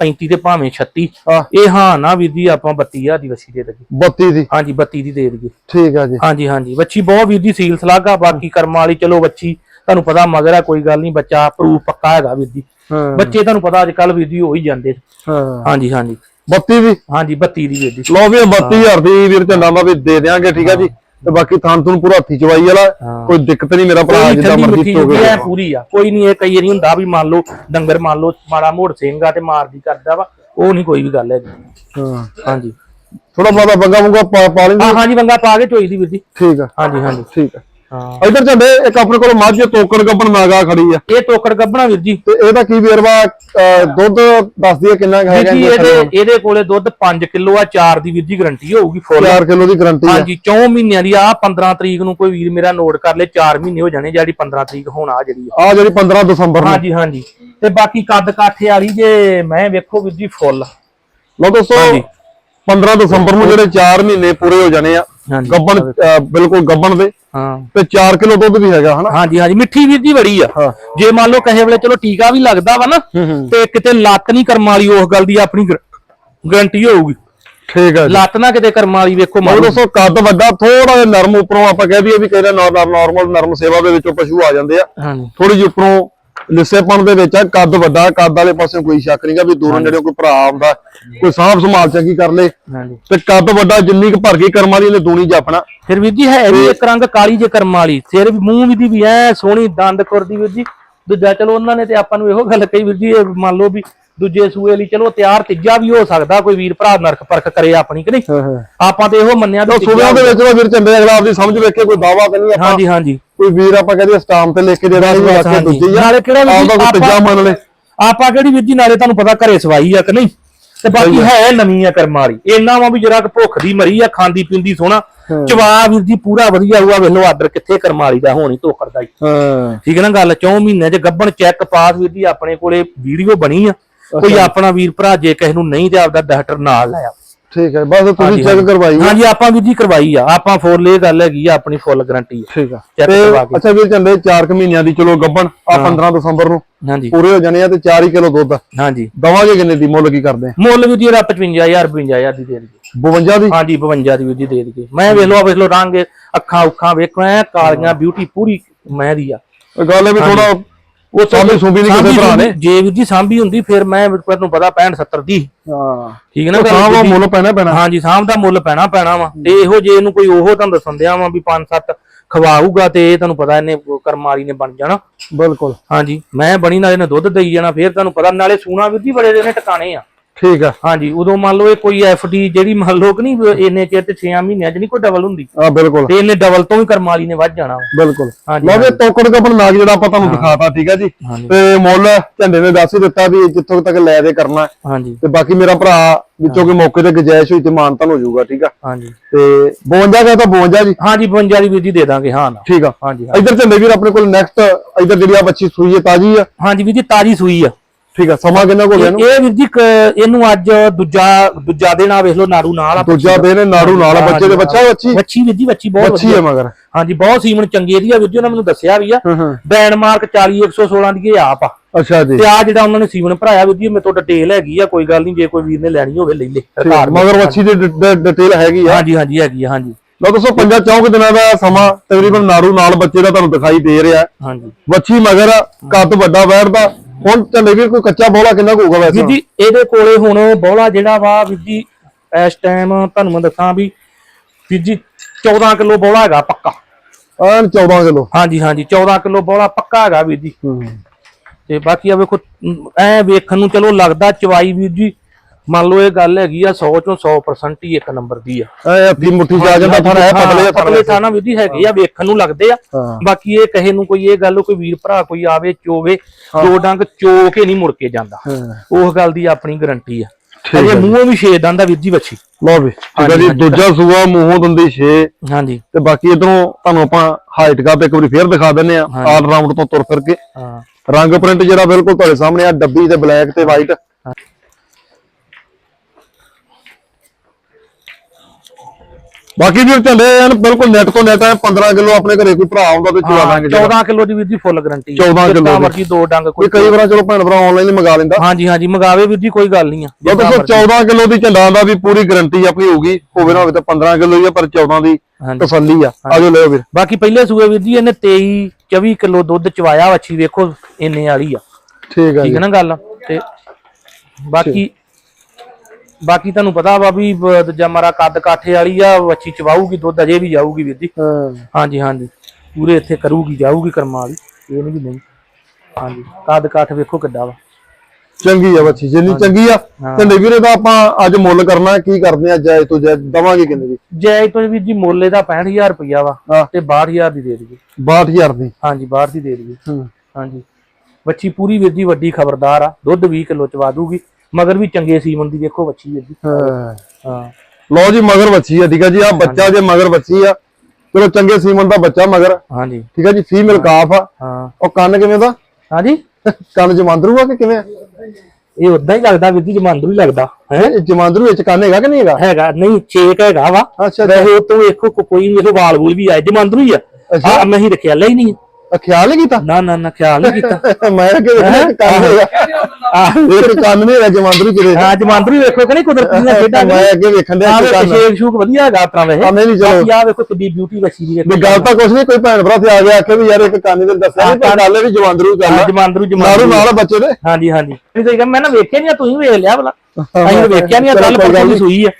35 ਤੇ ਭਾਵੇਂ 36 ਹਾਂ। ਇਹ ਹਾਂ ਨਾ ਵੀਰ ਜੀ ਆਪਾਂ 32000 ਦੀ ਵੱਛੀ ਦੇ ਦੇਗੇ 32 ਦੀ? ਹਾਂਜੀ 32 ਦੀ ਦੇ ਦੇਗੇ ਠੀਕ ਆ ਜੀ। ਹਾਂਜੀ ਹਾਂਜੀ। ਵੱਛੀ ਬਹੁਤ ਵੀਰ ਜੀ ਸੀਲ ਸਲਾਗਾ ਬਾਕੀ ਕਰਮ ਵਾਲੀ ਚਲੋ ਵੱਛੀ ਤੁਹਾਨੂੰ ਪਤਾ ਮਗਰ ਆ ਕੋਈ ਗੱਲ ਨਹੀਂ ਬੱਚਾ ਪ੍ਰੂਫ ਪੱਕਾ ਹੈਗਾ ਵੀਰ ਜੀ। ਹਾਂ। ਬੱਚੇ ਤੁਹਾਨੂੰ ਪਤਾ ਅੱਜ ਕੱਲ ਵੀਰ ਜੀ ਹੋ ਹੀ ਜਾਂਦੇ। ਹਾਂ। ਹਾਂਜੀ ਹਾਂਜੀ। 32 ਦੀ ਹਾਂਜੀ 32 ਦੀ ਵੀਰ ਜੀ। ਲਓ ਵੀ ਇਹ 32000 ਦੀ ਵੀਰ ਝੰਡਾ ਮਾ ਵੀ ਦੇ ਦਿਆਂਗੇ ਠੀਕ ਆ ਜੀ। ਤੇ ਬਾਕੀ ਥਾਂ ਤੁਹਾਨੂੰ ਪੂਰਾ ਹੱਥੀ ਚਵਾਈ ਵਾਲਾ ਹਾਂ। ਕੋਈ ਦਿੱਕਤ ਨਹੀਂ ਮੇਰਾ ਭਰਾ ਜਿੱਦਾਂ ਮਰਜ਼ੀ ਜੀ ਐ ਪੂਰੀ ਆ। ਕੋਈ ਨਹੀਂ ਇਹ ਕਈ ਵਾਰੀ ਹੁੰਦਾ ਵੀ ਮੰਨ ਲਓ ਡੰਗਰ ਮੰਨ ਲਓ ਮਾੜਾ ਮੋੜ ਸਿੰਘਾ ਤੇ ਮਾਰਦੀ ਕਰਦਾ ਵਾ ਉਹ ਨਹੀਂ ਕੋਈ ਵੀ ਗੱਲ ਹੈਗੀ। ਹਾਂ। ਹਾਂਜੀ। ਥੋੜਾ ਬਹੁਤਾ ਬੰਗਾ ਮੁੰਗਾ ਪਾ ਪਾ ਲੈਂਦੇ ਹਾਂ ਹਾਂਜੀ ਵੰਗਾ ਪਾ ਕੇ ਚੋਈ ਦੀ ਵੀਰ ਜੀ। ਠੀਕ ਆ। ਹਾਂਜੀ ਹਾਂਜੀ। ਠੀਕ ਆ। ਹਾਂ। ਇਧਰ ਝੰਡੇ ਇੱਕ ਆਪਣੇ ਕੋਲ ਮੱਝ ਤੋਕੜ ਗੱਬਣ ਨਾਗਾ ਖੜੀ ਆ। ਇਹ ਤੋਕੜ ਗੱਬਣਾ ਵੀਰ ਜੀ। ਤੇ ਇਹਦਾ ਕੀ ਵੇਰਵਾ ਦੁੱਧ ਦੱਸਦੀ ਹੈ ਕਿੰਨਾ ਹੈਗਾ ਜੀ ਇਹਦੇ ਇਹਦੇ ਕੋਲੇ ਦੁੱਧ 5 ਕਿਲੋ ਆ 4 ਦੀ ਵੀਰ ਜੀ ਗਰੰਟੀ ਹੋਊਗੀ ਫੁੱਲ। 4 ਕਿਲੋ ਦੀ ਗਰੰਟੀ ਆ। ਹਾਂਜੀ 4 ਮਹੀਨਿਆਂ ਦੀ ਆ 15 ਤਰੀਕ ਨੂੰ ਕੋਈ ਵੀਰ ਮੇਰਾ ਨੋਟ ਕਰ ਲੇ 4 ਮਹੀਨੇ ਹੋ ਜਾਣੇ ਜਿਹੜੀ 15 ਤਰੀਕ ਹੁਣ ਆ ਜਿਹੜੀ ਆ। ਜਿਹੜੀ 15 ਦਸੰਬਰ ਨੂੰ। ਹਾਂਜੀ ਹਾਂਜੀ। ਤੇ ਬਾਕੀ ਕੱਦ ਕਾਠੇ ਵਾਲੀ ਜੇ ਮੈਂ ਵੇਖੋ ਵੀਰ ਜੀ ਫੁੱਲ। ਲਓ ਦੋਸਤੋ ਹਾਂਜੀ। 15 ਦਸੰਬਰ ਨੂੰ ਜਿਹੜੇ 4 ਮਹੀਨੇ ਪੂਰੇ ਹੋ ਜਾਣੇ ਆ ਹਾਂਜੀ। ਗੱਬਣ ਅਹ, ਬਿਲਕੁਲ ਗੱਬਣ ਦੇ। ਹਾਂ। ਤੇ 4 ਕਿਲੋ ਦੁੱਧ ਵੀ ਹੈਗਾ ਹਨਾ? ਹਾਂਜੀ ਹਾਂਜੀ। ਮਿੱਠੀ ਵੀਰ ਜੀ ਬੜੀ ਆ। ਹਾਂ। ਜੇ ਮੰਨ ਲਓ ਕਹੇ ਵੇਲੇ ਚਲੋ ਟੀਕਾ ਵੀ ਲੱਗਦਾ ਵਾ ਨਾ ਹੂੰ ਹੂੰ। ਤੇ ਕਿਤੇ ਲੱਤ ਨਹੀਂ ਕਰਮ ਵਾਲੀ ਉਸ ਗੱਲ ਦੀ ਆਪਣੀ ਗਰੰਟੀ ਹੋਊਗੀ। ਠੀਕ ਆ ਜੀ। ਲੱਤ ਨਾ ਕਿਤੇ ਕਰਮ ਵਾਲੀ ਵੇਖੋ ਲਓ ਮਾਰੂ ਦੋਸਤੋ ਕੱਦ ਵੱਡਾ ਥੋੜਾ ਜਿਹਾ ਨਰਮ ਉੱਪਰੋਂ ਆਪਾਂ ਕਹਿ ਦਈਏ ਵੀ ਕਹਿੰਦੇ ਨਾਰਮਲ ਨਰਮ ਸੇਵਾ ਦੇ ਵਿੱਚੋਂ ਪਸ਼ੂ ਆ ਜਾਂਦੇ ਆ। ਹਾਂਜੀ। ਥੋੜੀ ਜਿਹੀ ਉੱਪਰੋਂ ਲਿੱਸੇਪਣ ਦੇ ਵਿੱਚ ਆ ਕੱਦ ਵੱਡਾ ਕੱਦ ਵਾਲੇ ਪਾਸੇ ਕੋਈ ਸ਼ੱਕ ਨਹੀਂਗਾ ਵੀ ਦੂਰੋਂ ਜਿਹੜੇ ਕੋਈ ਭਰਾ ਆਉਂਦਾ ਕੋਈ ਸਾਂਭ ਸੰਭਾਲ ਚੰਗੀ ਕਰ ਲੇ। ਤੇ ਕੱਦ ਵੱਡਾ ਜਿੰਨੀ ਕੁ ਭਰ ਕੇ ਕਰਮਾਂ ਦੀ ਇਹਨੇ ਦੂਣੀ ਜਾਪਣਾ ਫਿਰ ਵੀਰ ਜੀ ਹੈ ਵੀ ਇੱਕ ਰੰਗ ਕਾਲੀ ਜੇ ਕਰਮ ਵਾਲੀ ਸਿਰ ਵੀ ਮੂੰਹ ਵੀ ਦੀ ਵੀ ਐ ਸੋਹਣੀ ਦੰਦ ਖੁਰਦੀ ਵੀਰ ਜੀ। ਦੂਜਾ ਚਲੋ ਉਹਨਾਂ ਨੇ ਤੇ ਆਪਾਂ ਨੂੰ ਇਹੋ ਗੱਲ ਕਹੀ ਵੀਰ ਜੀ ਇਹ ਮੰਨ ਲਓ ਵੀ ਦੂਜੇ ਸੂਏ ਲਈ ਚਲੋ ਤਿਆਰ ਤੀਜਾ ਵੀ ਹੋ ਸਕਦਾ ਕੋਈ ਵੀਰ ਭਰਾ ਨਰਕ ਪਰਖ ਕਰੇ ਆਪਣੀ ਕਿ ਨਹੀਂ? ਆਪਾਂ ਤੇ ਇਹੋ ਮੰਨਿਆ ਵੀ ਸੂਬਿਆਂ ਦੇ ਵਿੱਚ ਵੀਰ ਚੰਦੇ ਅਗਲਾ ਆਪਦੀ ਸਮਝ ਵੇਖ ਕੇ ਕੋਈ ਦਾਵਾ ਕਰਨੀ ਆਪਾਂ। ਹਾਂਜੀ ਹਾਂਜੀ। ਕੋਈ ਵੀਰ ਆਪਾਂ ਕਹਿੰਦੇ ਸਟਾਮ ਤੇ ਲਿਖ ਕੇ ਬਸ, ਬਾਕੀ ਹਾਂਜੀ। ਦੂਜੀ ਆ। ਨਾਲੇ ਕਿਹੜਾ ਕੋਈ ਆਪਾਂ- ਤੀਜਾ ਮੰਨ ਲੈ ਆਪਾਂ ਕਿਹੜੀ ਵੀਰ ਜੀ ਨਾਲੇ ਤੁਹਾਨੂੰ ਪਤਾ ਘਰੇ ਸਵਾਈ ਆ ਕਿ ਨਹੀਂ? ਤੇ ਬਾਕੀ ਹੈ ਨਵੀਂ ਆ ਕਰਮ ਵਾਲੀ। ਇੰਨਾ ਵਾ ਵੀ ਜਰਾ ਭੁੱਖ ਦੀ ਮਰੀ ਆ ਖਾਂਦੀ ਪੀਂਦੀ ਸੋਹਣਾ। ਚਵਾ ਵੀਰ ਜੀ ਪੂਰਾ ਵਧੀਆ ਵੇਖ ਲਓ ਆਰਡਰ ਕਿੱਥੇ ਕਰਮ ਵਾਲੀ ਦਾ ਹੋਣੀ ਧੋਕਰ ਦਾ ਹੀ। ਠੀਕ ਹੈ ਨਾ ਗੱਲ? ਚੌ ਮਹੀਨਿਆਂ ਚ ਗੱਬਣ ਚੈੱਕ ਪਾਸ ਵੀਰ ਜੀ ਆਪਣੇ ਕੋਲੇ ਵੀਡੀਓ ਬਣੀ ਆ। ਕੋਈ ਆਪਣਾ ਵੀਰ ਭਰਾ ਜੇ ਕਿਸੇ ਨੂੰ ਨਹੀਂ ਤੇ ਆਪਦਾ ਡਾਕਟਰ ਨਾਲ ਲਾਇਆ ਠੀਕ ਹੈ ਬਸ ਤੁਸੀਂ ਚੈੱਕ ਕਰਵਾਈ। ਹਾਂਜੀ ਆਪਾਂ ਜੀ ਕਰਵਾਈ ਆ। ਆਪਾਂ ਫੁੱਲ ਇਹ ਗੱਲ ਹੈਗੀ ਆ ਆਪਣੀ ਫੁੱਲ ਗਾਰੰਟੀ ਆ। ਠੀਕ ਆ। ਤੇ ਕਰਵਾ ਕੇ। ਅੱਛਾ ਵੀਰ ਚੰਦੇ 4 ਕੁ ਮਹੀਨਿਆਂ ਦੀ ਚਲੋ ਗੱਬਣ ਆ 15 ਦਸੰਬਰ ਨੂੰ ਹਾਂਜੀ। ਪੂਰੇ ਹੋ ਜਾਣੇ ਆ ਤੇ 4 ਹੀ ਕਿਲੋ ਦੁੱਧ। ਹਾਂਜੀ। ਦਵਾਂਗੇ ਕਿੰਨੇ ਦੀ? ਮੁੱਲ ਕੀ ਕਰਦੇ ਆ? ਮੁੱਲ ਵੀ ਜੀ ਇਹਦਾ 55000 52000 ਦੀ ਦੇ ਦੇਣਗੇ 52 ਦੀ? ਹਾਂਜੀ 52 ਦੀ ਵੀਰ ਜੀ ਦੇ ਦੇਣਗੇ ਮੈਂ ਵੇਖ ਲਓ ਵੇਖ ਲਓ ਰੰਗ ਅੱਖਾਂ ਉੱਖਾਂ ਵੇਖੋ ਐ ਕਾਲੀਆਂ ਬਿਊਟੀ ਪੂਰੀ ਮੈਂ ਦੀ ਆ। ਗੱਲ ਵੀ ਥੋੜਾ ਉਹ ਸਾਂਭੀ ਸੁੰਭੀ ਨੀ ਕਿਸੇ ਭਰਾ ਨੇ। ਜੇ ਵੀਰ ਜੀ ਸਾਂਭੀ ਹੁੰਦੀ ਫਿਰ ਮੈਂ ਤੁਹਾਨੂੰ ਪਤਾ 65 70 ਦੀ ਹਾਂ। ਠੀਕ ਹੈ ਨਾ ਸਾਂਭ? ਮੁੱਲ ਪੈਣਾ ਪੈਣਾ। ਹਾਂਜੀ ਸਾਂਭ ਦਾ ਮੁੱਲ ਪੈਣਾ ਪੈਣਾ ਵਾ। ਤੇ ਇਹੋ ਜੇ ਇਹਨੂੰ ਕੋਈ ਉਹ ਤੁਹਾਨੂੰ ਦੱਸਣ ਦਿਆਂ ਵਾ ਵੀ 5-7 ਖਵਾਊਗਾ ਤੇ ਇਹ ਤੁਹਾਨੂੰ ਪਤਾ ਇਹਨੇ ਕਰਮ ਵਾਲੀ ਨੇ ਬਣ ਜਾਣਾ। ਬਿਲਕੁਲ। ਹਾਂਜੀ ਮੈਂ ਬਣੀ ਨਾਲੇ ਨੇ ਦੁੱਧ ਦੇਈ ਜਾਣਾ ਫਿਰ ਤੁਹਾਨੂੰ ਪਤਾ ਨਾਲੇ ਸੂਣਾ ਵੀਰ ਜੀ ਬੜੇ ਇਹਨੇ ਟਿਕਾਣੇ ਆ। ਠੀਕ ਆ। ਹਾਂਜੀ ਉਦੋਂ ਮੰਨ ਲਓ ਇਹ ਕੋਈ ਐਫਡੀ ਜਿਹੜੀ ਮੰਨ ਲਓ ਕਿ ਨਹੀਂ ਇੰਨੇ ਚਿਰ ਤੇ 6 ਮਹੀਨਿਆਂ 'ਚ ਨਹੀਂ ਕੋਈ ਡਬਲ ਹੁੰਦੀ। ਆ ਬਿਲਕੁਲ। ਤੇ ਇਹਨੇ ਡਬਲ ਤੋਂ ਵੀ ਕਰਮ ਵਾਲੀ ਨੇ ਵੱਧ ਜਾਣਾ। ਬਿਲਕੁਲ। ਹਾਂਜੀ, ਲਓ ਵੀ ਤੋਕੜ ਗੱਬਣ ਨਾਗ ਜਿਹੜਾ ਆਪਾਂ ਤੁਹਾਨੂੰ ਦਿਖਾਤਾ ਠੀਕ ਆ ਜੀ। ਤੇ ਮੁੱਲ ਝੰਡੇ ਨੇ ਦੱਸ ਹੀ ਦਿੱਤਾ ਵੀ ਜਿੱਥੋਂ ਤੱਕ ਲੈ ਦੇ ਕਰਨਾ। ਹਾਂਜੀ। ਤੇ ਬਾਕੀ ਮੇਰਾ ਭਰਾ ਵਿੱਚੋਂ ਕੋਈ ਮੌਕੇ ਤੇ ਗੁਜਾਇਸ਼ ਹੋਈ ਤੇ ਮਾਨਤਨ ਹੋ ਜਾਊਗਾ ਠੀਕ ਆ। ਹਾਂਜੀ। ਤੇ 52 ਦਾ ਤਾਂ 52 ਜੀ। ਹਾਂਜੀ 52 ਦੀ ਵੀਰ ਜੀ ਦੇ ਦਾਂਗੇ ਹਾਂ ਠੀਕ ਆ। ਹਾਂਜੀ। ਇੱਧਰ ਝੰਡੇ ਵੀਰ ਆਪਣੇ ਕੋਲ ਨੈਕਸਟ ਇੱਧਰ ਜਿਹੜੀ ਆ ਬੱਚੀ ਸੂਈ ਹੈ ਤਾਜੀ ਆ। ਹਾਂਜੀ ਵੀਰ ਜੀ ਤਾਜੀ ਸੂਈ ਆ। ਠੀਕ ਆ ਸਮਾਂ ਕਿੰਨਾ ਕੁ ਹੋ ਗਿਆ ਇਹਨੂੰ? ਇਹ ਵੀਰ ਜੀ ਕ- ਇਹਨੂੰ ਅੱਜ ਦੂਜਾ ਦੂਜਾ ਦਿਨ ਆ ਵੇਖ ਲਓ ਨਾਰੂ ਨਾਲ ਆ ਦੂਜਾ ਦਿਨ ਇਹ ਨਾੜੂ ਨਾਲ ਆ, ਬੱਚੇ ਦੇ ਬੱਚਾ ਬੱਚੀ? ਬੱਚੀ ਵੀਰ ਜੀ ਬੱਚੀ ਬਹੁਤ ਬੱਚੀ ਹੈ ਮਗਰ। ਹਾਂਜੀ ਬਹੁਤ ਸੀਮਨ ਚੰਗੀ ਇਹਦੀ ਆ ਵੀਰ ਜੀ ਉਹਨਾਂ ਮੈਨੂੰ ਦੱਸਿਆ ਵੀ ਆ। ਹਾਂ ਹਾਂ। ਡੈਨਮਾਰਕ 40 116 ਦੀ ਇਹ ਆਪ ਆ। ਅੱਛਾ ਜੀ। ਤੇ ਆ ਜਿਹੜਾ ਉਹਨਾਂ ਨੇ ਸੀਮਨ ਭਰਾਇਆ ਵੀਰ ਜੀ ਮੇਰੇ ਤੋਂ ਡਿਟੇਲ ਹੈਗੀ ਆ ਕੋਈ ਗੱਲ ਨਹੀਂ ਜੇ ਕੋਈ ਵੀਰ ਨੇ ਲੈਣੀ ਹੋਵੇ ਲੈ ਲੈ। ਠੀਕ ਆ, ਮਗਰ ਬੱਚੀ ਦੀ ਡਿਟੇਲ ਹੈਗੀ ਆ। ਹਾਂਜੀ ਹਾਂਜੀ ਹੈਗੀ ਆ ਹਾਂਜੀ। ਲਓ ਦੋਸਤੋ ਪੰਜਾਂ ਚੌਂਕ ਦਿਨਾਂ ਦਾ ਸਮਾਂ ਤਕਰੀਬਨ ਨਾੜੂ ਨਾਲ ਬੱਚੇ ਦਾ ਤੁਹਾਨੂੰ ਦਿਖਾਈ ਦੇ ਰਿਹਾ। ਹਾਂਜੀ। ਬੱਚੀ ਮਗਰ ਕੱਦ ਵੱਡਾ ਬੈਠਦਾ ਹੁਣ ਚੱਲੇ ਵੀ ਕੋਈ ਕੱਚਾ ਬੋਲਾ ਕਿੰਨਾ ਕੁ ਹੋਊਗਾ ਵੀਰ ਵੈਸੇ ਜੀ ਇਹਦੇ ਕੋਲੇ ਹੁਣ ਬੋਲਾ ਜਿਹੜਾ ਵਾ ਵੀਰ ਜੀ ਇਸ ਟਾਈਮ ਤੁਹਾਨੂੰ ਮੈਂ ਦੱਸਾਂ ਵੀ ਵੀਰ ਜੀ 14 ਕਿਲੋ ਬੋਲਾ ਹੈਗਾ ਪੱਕਾ। ਐਨ 14 ਕਿਲੋ। ਹਾਂਜੀ ਹਾਂਜੀ 14 ਕਿਲੋ ਬੋਲਾ ਪੱਕਾ ਹੈਗਾ ਵੀਰ ਜੀ। ਤੇ ਬਾਕੀ ਆ ਵੇਖੋ ਐ ਵੇਖਣ ਨੂੰ ਚਲੋ ਲੱਗਦਾ ਚਵਾਈ ਵੀਰ ਜੀ ਮੰਨ ਲਓ ਇਹ ਗੱਲ ਹੈਗੀ ਆ 100 ਚੋਂ 100% ਹੀ ਇੱਕ ਨੰਬਰ ਦੀ ਆ। ਐ ਹੱਥੀ ਮੁੱਠੀ ਆ ਜਾਂਦਾ ਥਣ ਹੈ ਪਤਲੇ ਪਤਲੇ ਥਾਣਾ ਜੀ ਹੈਗੇ ਆ ਵੇਖਣ ਨੂੰ ਲੱਗਦੇ ਆ। ਬਾਕੀ ਇਹ ਕਹੇ ਨੂੰ ਕੋਈ ਇਹ ਗੱਲ ਕੋਈ ਵੀਰ ਭਰਾ ਕੋਈ ਆਵੇ ਚੋਵੇ ਦੋ ਡੰਗ ਚੋ ਕੇ ਨਹੀਂ ਮੁੜ ਕੇ ਜਾਂਦਾ। ਉਸ ਗੱਲ ਦੀ ਆਪਣੀ ਗਾਰੰਟੀ ਆ। ਅਜੇ ਮੂੰਹੋਂ ਵੀ ਛੇ ਦੰਦ ਆ ਵੀਰ ਜੀ ਬੱਚੀ ਲਓ ਵੀ ਠੀਕ ਹੈ ਜੀ ਦੂਜਾ ਸੂਆ ਮੂੰਹੋਂ ਦੰਦੀ 6 ਹਾਂਜੀ। ਤੇ ਬਾਕੀ ਇਧਰੋਂ ਤੁਹਾਨੂੰ ਆਪਾਂ ਹਾਈਟ ਕੱਪ ਇੱਕ ਵਾਰੀ ਫੇਰ ਦਿਖਾ ਦਿੰਨੇ ਆ ਆਲ ਰਾਉਂਡ ਤੋਂ ਤੁਰ ਫਿਰ ਕੇ। ਹਾਂ। ਰੰਗ ਪ੍ਰਿੰਟ ਜਿਹੜਾ ਬਿਲਕੁਲ ਤੁਹਾਡੇ ਸਾਹਮਣੇ ਆ ਡੱਬੀ ਤੇ ਬਲੈਕ ਤੇ ਵਾਈਟ ਬਾਕੀ ਵੀਰ ਝੰਡੇ ਐਨ ਬਿਲਕੁਲ ਨੈਟ ਤੋਂ ਨੈਟ ਐ 15 ਕਿਲੋ ਆਪਣੇ ਘਰੇ ਕੋਈ ਭਰਾ ਆਉਂਦਾ ਤੇ ਚਵਾ ਦਾਂਗੇ ਜਿਹੜਾ। 14 ਕਿਲੋ ਦੀ ਵੀਰ ਜੀ ਫੁੱਲ ਗਾਰੰਟੀ 14 ਕਿੱਲੋ ਦੀ। ਮਰਜ਼ੀ ਦੋ ਡੰਗ ਕੋਈ ਕੋਈ ਵਾਰ ਚਲੋ ਭੈਣ ਭਰਾ ਆਨਲਾਈਨ ਹੀ ਮੰਗਾ ਲੈਂਦਾ। ਹਾਂਜੀ ਹਾਂਜੀ ਮੰਗਾਵੇ ਵੀਰ ਜੀ ਕੋਈ ਗੱਲ ਨਹੀਂ ਆ। ਦੱਸੋ 14 ਕਿਲੋ ਦੀ ਝੰਡਾਂ ਦਾ ਵੀ ਪੂਰੀ ਗਾਰੰਟੀ ਆਪਣੀ ਹੋਊਗੀ ਹੋਵੇ ਨਾ ਹੋਵੇ ਤਾਂ 15 ਕਿਲੋ ਹੀ ਆ ਪਰ 14 ਦੀ ਤਸੱਲੀ ਆ। ਆਜੋ ਲਿਓ ਵੀਰ। ਬਾਕੀ ਪਹਿਲੇ ਸੂਏ ਵੀਰ ਜੀ ਇਹਨੇ 23 24 ਕਿਲੋ ਦੁੱਧ ਚਵਾਇਆ ਵੱਛੀ ਵੇਖੋ ਇੰਨੇ ਵਾਲੀ ਆ। ਠੀਕ ਆ ਠੀਕ ਹੈ ਨਾ ਗੱਲ? ਤੇ ਬਾਕੀ ਬਾਕੀ ਤੁਹਾਨੂੰ ਪਤਾ ਵਾ ਵੀ ਬ- ਦੂਜਾ ਮਾਰਾ ਕੱਦ ਕਾਠੇ ਵਾਲੀ ਆ ਵੱਛੀ ਚਵਾਊਗੀ ਦੁੱਧ ਅਜੇ ਵੀ ਜਾਊਗੀ ਵੀਰ ਜੀ। ਹਾਂ। ਹਾਂਜੀ ਹਾਂਜੀ। ਪੂਰੇ ਇੱਥੇ ਕਰੂਗੀ ਜਾਊਗੀ ਕਰਮਾਂ ਵਾਲੀ। ਇਹ ਨਹੀਂ ਵੀ ਨਹੀਂ। ਹਾਂਜੀ ਕੱਦ ਕਾਠ ਵੇਖੋ ਕਿੱਡਾ ਵਾ। ਚੰਗੀ ਆ ਬੱਚੀ ਜਿੰਨੀ ਚੰਗੀ ਆ ਤੇ ਵੀਰੇ ਦਾ ਆਪਾਂ ਅੱਜ ਮੁੱਲ ਕਰਨਾ ਕੀ ਕਰਦੇ ਆ ਜਾਇ ਤੋਂ ਜਾਇ ਦਵਾਂਗੇ ਕਿੰਨੇ ਦੀ? ਜੈ ਤੋਂ ਵੀਰ ਜੀ ਮੁੱਲ ਇਹਦਾ 65000 ਰੁਪਇਆ ਵਾ ਹਾਂ। ਤੇ 62000 ਦੀ ਦੇ ਦਈਏ। 62000 ਦੀ? ਹਾਂਜੀ ਬਾਹਰ ਦੀ ਦੇ ਦਈਏ। ਹੂੰ। ਹਾਂਜੀ। ਬੱਚੀ ਪੂਰੀ ਵੀਰ ਜੀ ਵੱਡੀ ਖਬਰਦਾਰ ਆ ਦੁੱਧ 20 ਕਿਲੋ ਚਵਾ ਦੂਗੀ। ਮਗਰ ਵੀ ਚੰਗੇ ਸੀਮਨ ਦੀ ਦੇਖੋ ਬੱਚੀ ਵੀਰ ਜੀ। ਹਾਂ। ਹਾਂ। ਲਓ ਜੀ ਮਗਰ ਬੱਚੀ ਆ ਠੀਕ ਆ ਜੀ। ਆ ਬੱਚਾ ਜੇ ਮਗਰ ਬੱਚੀ ਆ ਚਲੋ ਚੰਗੇ ਸੀਮਨ ਦਾ ਬੱਚਾ ਮਗਰ। ਹਾਂਜੀ। ਠੀਕ ਆ ਜੀ ਫੀਮੇਲ ਕਾਫ ਆ। ਹਾਂ। ਉਹ ਕੰਨ ਕਿਵੇਂ ਦਾ? ਹਾਂਜੀ? ਕੰਨ ਜਮਾਂਦਰੂ ਆ ਕਿ ਕਿਵੇਂ? ਇਹ ਉਦਾਂ ਹੀ ਲੱਗਦਾ ਵੀਰ ਜੀ ਜਮਾਂਦਰੂ ਹੀ ਲੱਗਦਾ ਹੈ? ਜਮਾਂਦਰੂ ਵਿੱਚ ਕੰਨ ਹੈਗਾ ਕਿ ਨਹੀਂ ਹੈਗਾ? ਹੈਗਾ ਨਹੀਂ ਛੇਕ ਹੈਗਾ ਵਾ। ਅੱਛਾ ਵੈਸੇ ਉਹ ਤੋਂ ਵੇਖੋ ਕੋਈ ਵੇਖੋ ਵਾਲ ਵੂਲ ਵੀ ਆਏ ਜਮਾਂਦਰੂ ਹੀ ਆ। ਅੱਛਾ। ਆ ਮੈਂ ਹੀ ਰੱਖਿਆ ਲੈ ਹੀ ਨਹੀਂ। ਆ ਖਿਆਲ ਨਹੀਂ ਕੀਤਾ? ਨਾ ਨਾ ਨਾ ਖਿਆਲ ਨਹੀਂ ਕੀਤਾ। ਮੈਂ ਕਿ ਵੇਖਿਆ ਕਿ ਕੰਨ ਹੈਗਾ ਆਹ। ਇਹ ਕੰਨ ਨਹੀਂ ਹੈਗਾ ਜਮਾਂਦਰੂ ਕਿਤੇ। ਹਾਂ ਜਮਾਂਦਰੂ ਹੀ ਵੇਖੋ ਕਿ ਨਹੀਂ ਕੁਦਰਤੀ ਖੇਡਾਂ ਮੈਂ ਅੱਗੇ ਵੇਖਣ ਦੇ ਆ ਵੇ ਕੰਨ ਸ਼ੇਕ ਵਧੀਆ ਹੈਗਾ ਆਪਣਾ ਵੈਸੇ ਆ ਨਹੀਂ ਚਲੋ। ਆ ਵੇਖੋ ਕਿੱਡੀ ਬਿਊਟੀ ਵਸੀ ਦੀ ਵੀ ਗੱਲ ਤਾਂ ਕੁਛ ਨਹੀਂ ਕੋਈ ਭੈਣ ਭਰਾ ਤੇ ਆ ਗਿਆ ਆਖੇ ਵੀ ਯਾਰ ਇੱਕ ਕੰਨ ਦੇ ਦੱਸਿਆ ਨਹੀਂ ਪਰ ਗੱਲ ਇਹ ਵੀ ਜਵਾਂਦਰੂ ਗੱਲ ਜਮਾਂਦਰੂ ਜਮਾਂਦਰੂ। ਨਾਲ ਬੱਚੇ ਦੇ। ਹਾਂਜੀ ਹਾਂਜੀ। ਨਹੀਂ ਤਾਂ ਮੈਂ ਨਾ ਵੇਖਿਆ ਨਹੀਂ ਤੁਸੀਂ ਵੇਖ ਲਿਆ ਭਲਾ। ਅਸੀਂ ਤਾਂ ਵੇਖਿਆ ਨਹੀਂ ਗੱਲ ਗੱਲ ਨੀ। ਸੂਈ ਆ।